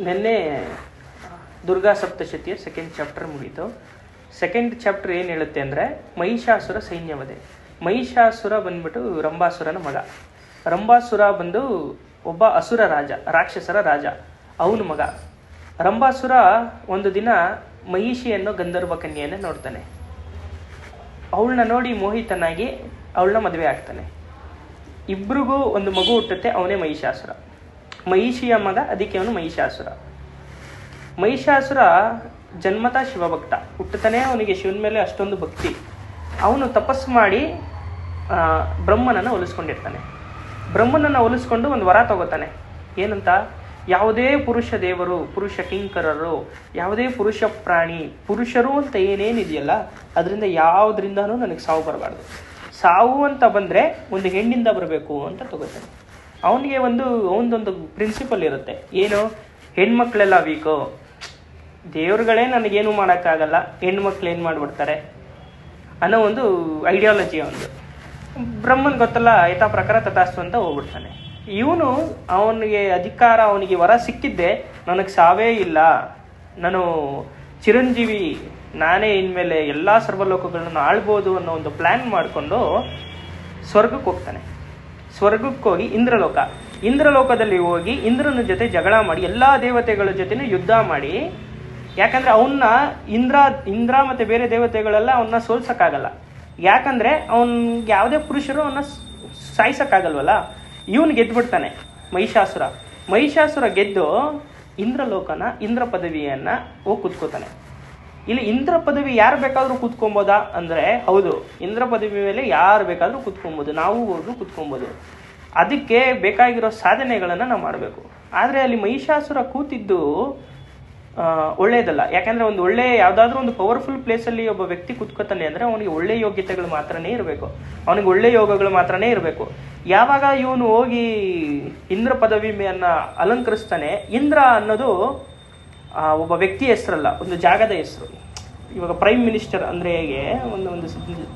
ನಿನ್ನೆ ದುರ್ಗಾ ಸಪ್ತಶತಿಯ second chapter ಮುಗೀತು. ಸೆಕೆಂಡ್ ಚಾಪ್ಟರ್ ಏನು ಹೇಳುತ್ತೆ ಅಂದರೆ, ಮಹಿಷಾಸುರ ಸೈನ್ಯವದೆ ಮಹಿಷಾಸುರ ಬಂದ್ಬಿಟ್ಟು ರಂಭಾಸುರನ ಮಗ. ರಂಭಾಸುರ ಬಂದು ಒಬ್ಬ ಅಸುರ ರಾಜ, ರಾಕ್ಷಸರ ರಾಜ, ಅವನ ಮಗ. ರಂಭಾಸುರ ಒಂದು ದಿನ ಮಹಿಷಿ ಅನ್ನೋ ಗಂಧರ್ವ ಕನ್ಯೆಯನ್ನು ನೋಡ್ತಾನೆ. ಅವಳನ್ನ ನೋಡಿ ಮೋಹಿತನಾಗಿ ಅವಳನ್ನ ಮದುವೆ ಆಗ್ತಾನೆ. ಇಬ್ರಿಗೂ ಒಂದು ಮಗು ಹುಟ್ಟುತ್ತೆ, ಅವನೇ ಮಹಿಷಾಸುರ. ಮಹಿಷಿಯ ಮಗ, ಅದಕ್ಕೆ ಅವನು ಮಹಿಷಾಸುರ. ಮಹಿಷಾಸುರ ಜನ್ಮತ ಶಿವಭಕ್ತ. ಹುಟ್ಟುತ್ತಾನೆ, ಅವನಿಗೆ ಶಿವನ ಮೇಲೆ ಅಷ್ಟೊಂದು ಭಕ್ತಿ. ಅವನು ತಪಸ್ಸು ಮಾಡಿ ಬ್ರಹ್ಮನನ್ನು ಒಲಿಸ್ಕೊಂಡಿರ್ತಾನೆ. ಬ್ರಹ್ಮನನ್ನು ಒಲಿಸ್ಕೊಂಡು ಒಂದು ವರ ತಗೋತಾನೆ. ಏನಂತ? ಯಾವುದೇ ಪುರುಷ ದೇವರು, ಪುರುಷ ಕಿಂಕರರು, ಯಾವುದೇ ಪುರುಷ ಪ್ರಾಣಿ, ಪುರುಷರು ಅಂತ ಏನೇನಿದೆಯಲ್ಲ, ಅದರಿಂದ ಯಾವುದರಿಂದನೂ ನನಗೆ ಸಾವು ಬರಬಾರ್ದು. ಸಾವು ಅಂತ ಬಂದರೆ ಒಂದು ಹೆಣ್ಣಿಂದ ಬರಬೇಕು ಅಂತ ತಗೋತಾನೆ. ಅವನಿಗೆ ಒಂದು, ಅವನದೊಂದು ಪ್ರಿನ್ಸಿಪಲ್ ಇರುತ್ತೆ. ಏನು? ಹೆಣ್ಮಕ್ಳೆಲ್ಲ ವೀಕು ದೇವ್ರುಗಳೇ ನನಗೇನು ಮಾಡೋಕ್ಕಾಗಲ್ಲ. ಹೆಣ್ಮಕ್ಳು ಏನು ಮಾಡಿಬಿಡ್ತಾರೆ? ಅನ್ನೋ ಒಂದು ಐಡಿಯಾಲಜಿ ಅವನು ಬ್ರಹ್ಮನ್ ಗೊತ್ತಲ್ಲ, ಯಥಾ ಪ್ರಕಾರ ತಥಾಸ್ತು ಅಂತ ಹೋಗ್ಬಿಡ್ತಾನೆ. ಇವನು ಅವನಿಗೆ ಅಧಿಕಾರ, ಅವನಿಗೆ ವರ ಸಿಕ್ಕಿದ್ದೆ. ನನಗೆ ಸಾವೇ ಇಲ್ಲ. ನಾನು ಚಿರಂಜೀವಿ, ನಾನೇ ಇನ್ಮೇಲೆ ಎಲ್ಲ ಸರ್ವಲೋಕಗಳನ್ನು ಆಳ್ಬೋದು ಅನ್ನೋ ಒಂದು ಪ್ಲ್ಯಾನ್ ಮಾಡಿಕೊಂಡು ಸ್ವರ್ಗಕ್ಕೆ ಹೋಗ್ತಾನೆ. ಸ್ವರ್ಗಕ್ಕೆ ಹೋಗಿ ಇಂದ್ರಲೋಕ. ಇಂದ್ರಲೋಕದಲ್ಲಿ ಹೋಗಿ ಇಂದ್ರನ ಜೊತೆ ಜಗಳ ಮಾಡಿ, ಎಲ್ಲ ದೇವತೆಗಳ ಜೊತೆನೂ ಯುದ್ಧ ಮಾಡಿ. ಯಾಕಂದ್ರೆ ಅವನ್ನ ಇಂದ್ರ ಇಂದ್ರ ಮತ್ತೆ ಬೇರೆ ದೇವತೆಗಳೆಲ್ಲ ಅವನ್ನ ಸೋಲ್ಸಕ್ಕಾಗಲ್ಲ. ಯಾಕಂದ್ರೆ ಅವನ್ಗೆ ಯಾವುದೇ ಪುರುಷರು ಅವನ್ನ ಸಾಯಿಸಕ್ಕಾಗಲ್ವಲ್ಲ? ಇವನು ಗೆದ್ಬಿಡ್ತಾನೆ ಮಹಿಷಾಸುರ. ಮಹಿಷಾಸುರ ಗೆದ್ದು ಇಂದ್ರಲೋಕನ ಇಂದ್ರ ಪದವಿಯನ್ನ ಹೋಗಿ ಕುತ್ಕೋತಾನೆ. ಇಲ್ಲಿ ಇಂದ್ರ ಪದವಿ ಯಾರು ಬೇಕಾದರೂ ಕೂತ್ಕೊಬೋದಾ ಅಂದ್ರೆ ಹೌದು, ಇಂದ್ರ ಪದವಿ ಮೇಲೆ ಯಾರು ಬೇಕಾದರೂ ಕೂತ್ಕೊಬೋದು ನಾವು ಹೋದ್ರು ಕೂತ್ಕೊಬೋದು ಅದಕ್ಕೆ ಬೇಕಾಗಿರೋ ಸಾಧನೆಗಳನ್ನು ನಾವು ಮಾಡಬೇಕು. ಆದರೆ ಅಲ್ಲಿ ಮಹಿಷಾಸುರ ಕೂತಿದ್ದು ಒಳ್ಳೆಯದಲ್ಲ. ಯಾಕಂದರೆ ಒಂದು ಒಳ್ಳೆ ಯಾವುದಾದ್ರೂ ಒಂದು ಪವರ್ಫುಲ್ ಪ್ಲೇಸಲ್ಲಿ ಒಬ್ಬ ವ್ಯಕ್ತಿ ಕೂತ್ಕೋತಾನೆ ಅಂದ್ರೆ ಅವನಿಗೆ ಒಳ್ಳೆ ಯೋಗ್ಯತೆಗಳು ಮಾತ್ರನೇ ಇರಬೇಕು. ಅವನಿಗೆ ಒಳ್ಳೆ ಯೋಗಗಳು ಮಾತ್ರನೇ ಇರಬೇಕು. ಯಾವಾಗ ಇವನು ಹೋಗಿ ಇಂದ್ರ ಪದವಿಯನ್ನ ಅಲಂಕರಿಸ್ತಾನೆ, ಇಂದ್ರ ಅನ್ನೋದು ಒಬ್ಬ ವ್ಯಕ್ತಿ ಹೆಸರಲ್ಲ, ಒಂದು ಜಾಗದ ಹೆಸರು. ಇವಾಗ ಪ್ರೈಮ್ ಮಿನಿಸ್ಟರ್ ಅಂದ್ರೆ ಹೇಗೆ ಒಂದು ಒಂದು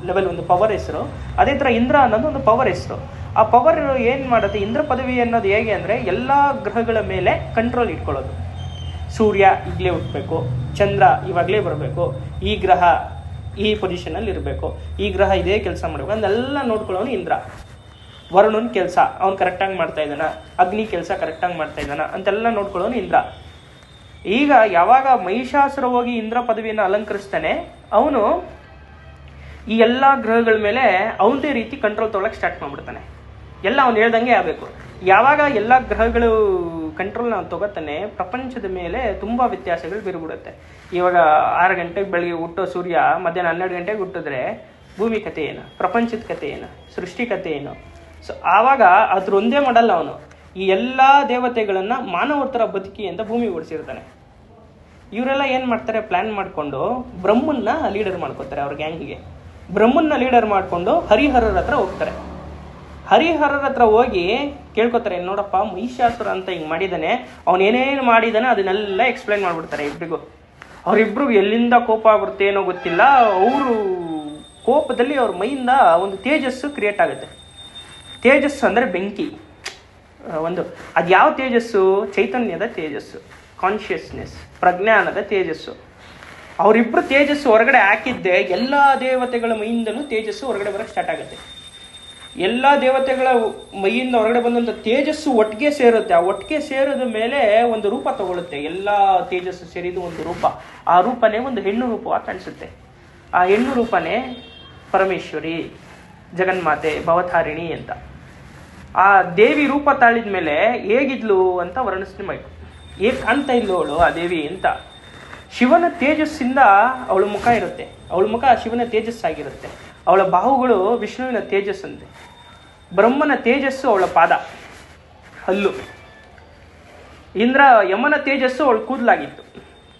ಲೆವೆಲ್ ಒಂದು ಪವರ್ ಹೆಸರು. ಅದೇ ತರ ಇಂದ್ರ ಅನ್ನೋದು ಒಂದು ಪವರ್ ಹೆಸರು. ಆ ಪವರ್ ಏನು ಮಾಡುತ್ತೆ? ಇಂದ್ರ ಪದವಿ ಅನ್ನೋದು ಹೇಗೆ ಅಂದ್ರೆ ಎಲ್ಲಾ ಗ್ರಹಗಳ ಮೇಲೆ ಕಂಟ್ರೋಲ್ ಇಟ್ಕೊಳ್ಳೋದು. ಸೂರ್ಯ ಈಗಲೇ ಹುಟ್ಟಬೇಕು, ಚಂದ್ರ ಇವಾಗಲೇ ಬರಬೇಕು, ಈ ಗ್ರಹ ಈ ಪೊಸಿಷನಲ್ಲಿ ಇರಬೇಕು, ಈ ಗ್ರಹ ಇದೇ ಕೆಲಸ ಮಾಡಬೇಕು ಅದನ್ನೆಲ್ಲ ನೋಡ್ಕೊಳ್ಳೋನು ಇಂದ್ರ. ವರುಣನ ಕೆಲಸ, ಅವ್ನು ಕರೆಕ್ಟಾಗಿ ಮಾಡ್ತಾ ಇದ್ದಾನ, ಅಗ್ನಿ ಕೆಲಸ ಕರೆಕ್ಟಾಗಿ ಮಾಡ್ತಾ ಇದ್ದಾನ ಅಂತೆಲ್ಲ ನೋಡ್ಕೊಳ್ಳೋನು ಇಂದ್ರ. ಈಗ ಯಾವಾಗ ಮಹಿಷಾಸುರ ಹೋಗಿ ಇಂದ್ರ ಪದವಿಯನ್ನು ಅಲಂಕರಿಸ್ತಾನೆ, ಅವನು ಈ ಎಲ್ಲ ಗ್ರಹಗಳ ಮೇಲೆ ಅವನದೇ ರೀತಿ ಕಂಟ್ರೋಲ್ ತೊಗೊಳಕ್ಕೆ ಸ್ಟಾರ್ಟ್ ಮಾಡ್ಬಿಡ್ತಾನೆ. ಎಲ್ಲ ಅವ್ನು ಹೇಳ್ದಂಗೆ ಆಗಬೇಕು. ಯಾವಾಗ ಎಲ್ಲ ಗ್ರಹಗಳು ಕಂಟ್ರೋಲ್ ನಾವು ತಗೋತಾನೆ, ಪ್ರಪಂಚದ ಮೇಲೆ ತುಂಬಾ ವ್ಯತ್ಯಾಸಗಳು ಬಿರುಬಿಡುತ್ತೆ. ಇವಾಗ ಆರು ಗಂಟೆಗೆ ಬೆಳಿಗ್ಗೆ ಹುಟ್ಟೋ ಸೂರ್ಯ, ಮಧ್ಯಾಹ್ನ ಹನ್ನೆರಡು ಗಂಟೆಗೆ ಹುಟ್ಟಿದ್ರೆ ಭೂಮಿ ಕಥೆ ಏನು? ಪ್ರಪಂಚದ ಕಥೆ ಏನು? ಸೃಷ್ಟಿ ಕಥೆ ಏನು? ಸೊ ಆವಾಗ ಅದ್ರೊಂದೇ ಮಾಡಲ್ಲ ಅವನು. ಈ ಎಲ್ಲ ದೇವತೆಗಳನ್ನು ಬದುಕಿ ಅಂತ ಭೂಮಿ ಓಡಿಸಿರ್ತಾನೆ. ಇವರೆಲ್ಲ ಏನು ಮಾಡ್ತಾರೆ? ಪ್ಲ್ಯಾನ್ ಮಾಡಿಕೊಂಡು ಬ್ರಹ್ಮನ್ನ ಲೀಡರ್ ಮಾಡ್ಕೋತಾರೆ ಅವ್ರ ಗ್ಯಾಂಗಿಗೆ ಬ್ರಹ್ಮನ್ನ ಲೀಡರ್ ಮಾಡಿಕೊಂಡು ಹರಿಹರರ ಹತ್ರ ಹೋಗ್ತಾರೆ. ಹರಿಹರರ ಹತ್ರ ಹೋಗಿ ಕೇಳ್ಕೊತಾರೆ ನೋಡಪ್ಪ, ಮಹಿಷಾಸುರ ಅಂತ ಹಿಂಗೆ ಮಾಡಿದ್ದಾನೆ ಅವನು ಏನೇನು ಮಾಡಿದಾನೆ ಅದನ್ನೆಲ್ಲ ಎಕ್ಸ್ಪ್ಲೈನ್ ಮಾಡಿಬಿಡ್ತಾರೆ ಇಬ್ಬರಿಗೂ ಅವರಿಬ್ರಿಗೂ ಎಲ್ಲಿಂದ ಕೋಪ ಬರುತ್ತೆ ಏನೋ ಗೊತ್ತಿಲ್ಲ. ಅವರು ಕೋಪದಲ್ಲಿ ಅವ್ರ ಮೈಯಿಂದ ಒಂದು ತೇಜಸ್ಸು ಕ್ರಿಯೇಟ್ ಆಗುತ್ತೆ. ತೇಜಸ್ಸು ಅಂದರೆ ಬೆಂಕಿ. ಒಂದು. ಅದು ಯಾವ ತೇಜಸ್ಸು? ಚೈತನ್ಯದ ತೇಜಸ್ಸು ಕಾನ್ಷಿಯಸ್ನೆಸ್ ಪ್ರಜ್ಞಾನದ ತೇಜಸ್ಸು. ಅವರಿಬ್ಬರು ತೇಜಸ್ಸು ಹೊರಗಡೆ ಹಾಕಿದ್ದೆ, ಎಲ್ಲ ದೇವತೆಗಳ ಮೈಯಿಂದಲೂ ತೇಜಸ್ಸು ಹೊರಗಡೆ ಬರೋಕ್ಕೆ ಸ್ಟಾರ್ಟ್ ಆಗುತ್ತೆ. ಎಲ್ಲ ದೇವತೆಗಳ ಮೈಯಿಂದ ಹೊರಗಡೆ ಬಂದಂಥ ತೇಜಸ್ಸು ಒಟ್ಟಿಗೆ ಸೇರುತ್ತೆ. ಆ ಒಟ್ಟಿಗೆ ಸೇರಿದ ಮೇಲೆ ಒಂದು ರೂಪ ತಗೊಳ್ಳುತ್ತೆ. ಎಲ್ಲ ತೇಜಸ್ಸು ಸೇರಿದ ಒಂದು ರೂಪ. ಆ ರೂಪನೇ ಒಂದು ಹೆಣ್ಣು ರೂಪವಾಗಿ ಕಾಣಿಸುತ್ತೆ. ಆ ಹೆಣ್ಣು ರೂಪನೇ ಪರಮೇಶ್ವರಿ, ಜಗನ್ಮಾತೆ, ಭವತಾರಿಣಿ ಅಂತ. ಆ ದೇವಿ ರೂಪ ತಾಳಿದ ಮೇಲೆ ಹೇಗಿದ್ಲು ಅಂತ ವರ್ಣಿಸ್ತೀನಿ ಮೈಕ್ ಹೇಗೆ ಕಾಣ್ತಾ ಇದ್ಲು ಅವಳು ಆ ದೇವಿ ಅಂತ. ಶಿವನ ತೇಜಸ್ಸಿಂದ ಅವಳ ಮುಖ ಇರುತ್ತೆ. ಅವಳ ಮುಖ ಶಿವನ ತೇಜಸ್ಸಾಗಿರುತ್ತೆ. ಅವಳ ಬಾಹುಗಳು ವಿಷ್ಣುವಿನ ತೇಜಸ್ಸಂತೆ. ಬ್ರಹ್ಮನ ತೇಜಸ್ಸು ಅವಳ ಪಾದ. ಹಲ್ಲು. ಇಂದ್ರ ಯಮನ ತೇಜಸ್ಸು ಅವಳ ಕೂದಲಾಗಿತ್ತು.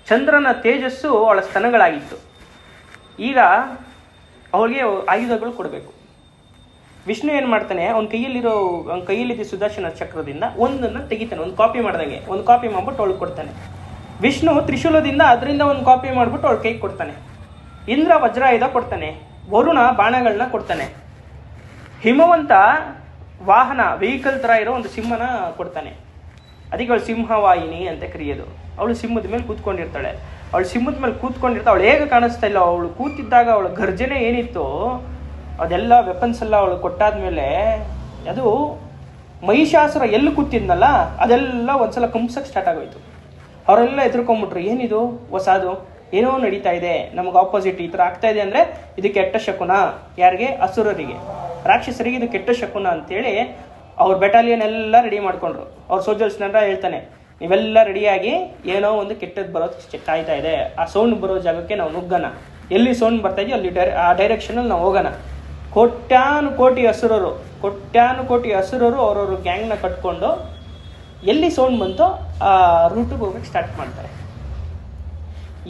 ಚಂದ್ರನ ತೇಜಸ್ಸು ಅವಳ ಸ್ತನಗಳಾಗಿತ್ತು. ಈಗ ಅವಳಿಗೆ ಆಯುಧಗಳು ಕೊಡಬೇಕು. ವಿಷ್ಣು ಏನು ಮಾಡ್ತಾನೆ, ಅವ್ನ ಕೈಯಲ್ಲಿರೋ, ಅವ್ನ ಕೈಯಲ್ಲಿದ್ದ ಸುದರ್ಶನ ಚಕ್ರದಿಂದ ಒಂದನ್ನು ತೆಗಿತಾನೆ, ಒಂದು ಕಾಪಿ ಮಾಡ್ದಂಗೆ, ಒಂದು ಕಾಪಿ ಮಾಡ್ಬಿಟ್ಟು ಅವಳು ಕೊಡ್ತಾನೆ. ವಿಷ್ಣು ತ್ರಿಶೂಲದಿಂದ ಅದರಿಂದ ಒಂದು ಕಾಪಿ ಮಾಡ್ಬಿಟ್ಟು ಅವಳ ಕೈ ಕೊಡ್ತಾನೆ. ಇಂದ್ರ ವಜ್ರಾಯುಧ ಕೊಡ್ತಾನೆ, ವರುಣ ಬಾಣಗಳನ್ನ ಕೊಡ್ತಾನೆ. ಹಿಮವಂತ ವಾಹನ ವೆಹಿಕಲ್ ಥರ ಇರೋ ಒಂದು ಸಿಂಹನ ಕೊಡ್ತಾನೆ. ಅದಕ್ಕೆ ಅವಳು ಸಿಂಹವಾಹಿನಿ ಅಂತ ಕರೆಯೋದು. ಅವಳು ಸಿಂಹದ ಮೇಲೆ ಕೂತ್ಕೊಂಡಿರ್ತಾಳೆ. ಅವಳು ಸಿಂಹದ ಮೇಲೆ ಕೂತ್ಕೊಂಡಿರ್ತಾಳೆ ಅವಳು ಹೇಗೆ ಕಾಣಿಸ್ತಾ ಇಲ್ಲ, ಅವಳು ಕೂತಿದ್ದಾಗ ಅವಳ ಗರ್ಜನೆ ಏನಿತ್ತು ಅದೆಲ್ಲ ವೆಪನ್ಸ್ ಎಲ್ಲ ಅವಳು ಕೊಟ್ಟಾದ್ಮೇಲೆ ಅದು ಮಹಿಷಾಸುರ ಎಲ್ಲಿ ಕೂತಿದ್ನಲ್ಲ, ಅದೆಲ್ಲ ಒಂದ್ಸಲ ಕಂಪ್ಸಕ್ಕೆ ಸ್ಟಾರ್ಟ್ ಆಗೋಯ್ತು. ಅವರೆಲ್ಲ ಎದುರ್ಕೊಂಡ್ಬಿಟ್ರು ಏನಿದು ಹೊಸದು? ಏನೋ ನಡೀತಾ ಇದೆ, ನಮಗೆ ಆಪೋಸಿಟ್ ಈ ಥರ ಆಗ್ತಾ ಇದೆ ಅಂದರೆ ಇದು ಕೆಟ್ಟ ಶಕುನ, ಯಾರಿಗೆ? ಅಸುರರಿಗೆ. ರಾಕ್ಷಸರಿಗೆ ಇದು ಕೆಟ್ಟ ಶಕುನ ಅಂತೇಳಿ ಅವ್ರ ಬೆಟಾಲಿಯನ್ ಎಲ್ಲ ರೆಡಿ ಮಾಡ್ಕೊಂಡ್ರು. ಅವ್ರ ಸೋಲ್ಜರ್ಸ್ನೆಲ್ಲ ಹೇಳ್ತಾನೆ, ನೀವೆಲ್ಲ ರೆಡಿಯಾಗಿ ಏನೋ ಒಂದು ಕೆಟ್ಟದ್ದು ಬರೋದು ಕಾಯ್ತಾ ಇದೆ. ಆ ಸೌಂಡ್ ಬರೋ ಜಾಗಕ್ಕೆ ನಾವು ನುಗ್ಗೋಣ. ಎಲ್ಲಿ ಸೌಂಡ್ ಬರ್ತಾ ಇದೆಯೋ ಅಲ್ಲಿ ಡೈರೆ, ಆ ಡೈರೆಕ್ಷನಲ್ಲಿ ನಾವು ಹೋಗೋಣ. ಕೋಟ್ಯಾನು ಕೋಟಿ ಹಸುರರು ಕೋಟ್ಯಾನು ಕೋಟಿ ಹಸುರರು ಅವ್ರವ್ರ ಗ್ಯಾಂಗ್ನ ಕಟ್ಕೊಂಡು ಎಲ್ಲಿ ಸೌಂಡ್ ಬಂತೋ ಆ ರೂಟಿಗೆ ಹೋಗಕ್ಕೆ ಸ್ಟಾರ್ಟ್ ಮಾಡ್ತಾರೆ.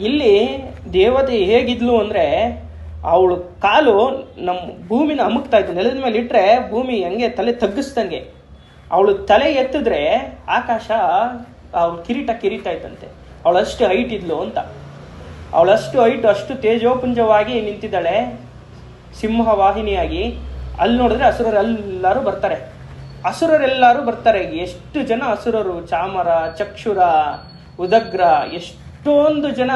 ಇಲ್ಲಿ ದೇವತೆ ಹೇಗಿದ್ಲು ಅಂದರೆ ಅವಳು ಕಾಲು ನಮ್ಮ ಭೂಮಿನ ಅಮುಕ್ತಾ ಇತ್ತು ನೆಲದ ಮೇಲೆ ಇಟ್ಟರೆ ಭೂಮಿ ಹಂಗೆ ತಲೆ ತಗ್ಗಿಸ್ದಂಗೆ. ಅವಳು ತಲೆ ಎತ್ತಿದ್ರೆ ಆಕಾಶ ಅವಳು ಕಿರೀಟ ಕಿರೀಟ ಇತ್ತಂತೆ ಅವಳಷ್ಟು ಹೈಟ್ ಇದ್ಲು ಅಂತ. ಅವಳಷ್ಟು ಹೈಟ್ ಅಷ್ಟು ತೇಜೋಪುಂಜವಾಗಿ ನಿಂತಿದ್ದಾಳೆ. ಸಿಂಹವಾಹಿನಿಯಾಗಿ ಅಲ್ಲಿ ನೋಡಿದ್ರೆ ಅಸುರರೆಲ್ಲರೂ ಬರ್ತಾರೆ. ಅಸುರರೆಲ್ಲರೂ ಬರ್ತಾರೆ. ಎಷ್ಟು ಜನ ಅಸುರರು? ಚಾಮರ, ಚಕ್ಷುರ, ಉದಗ್ರ, ಎಷ್ಟೊಂದು ಜನ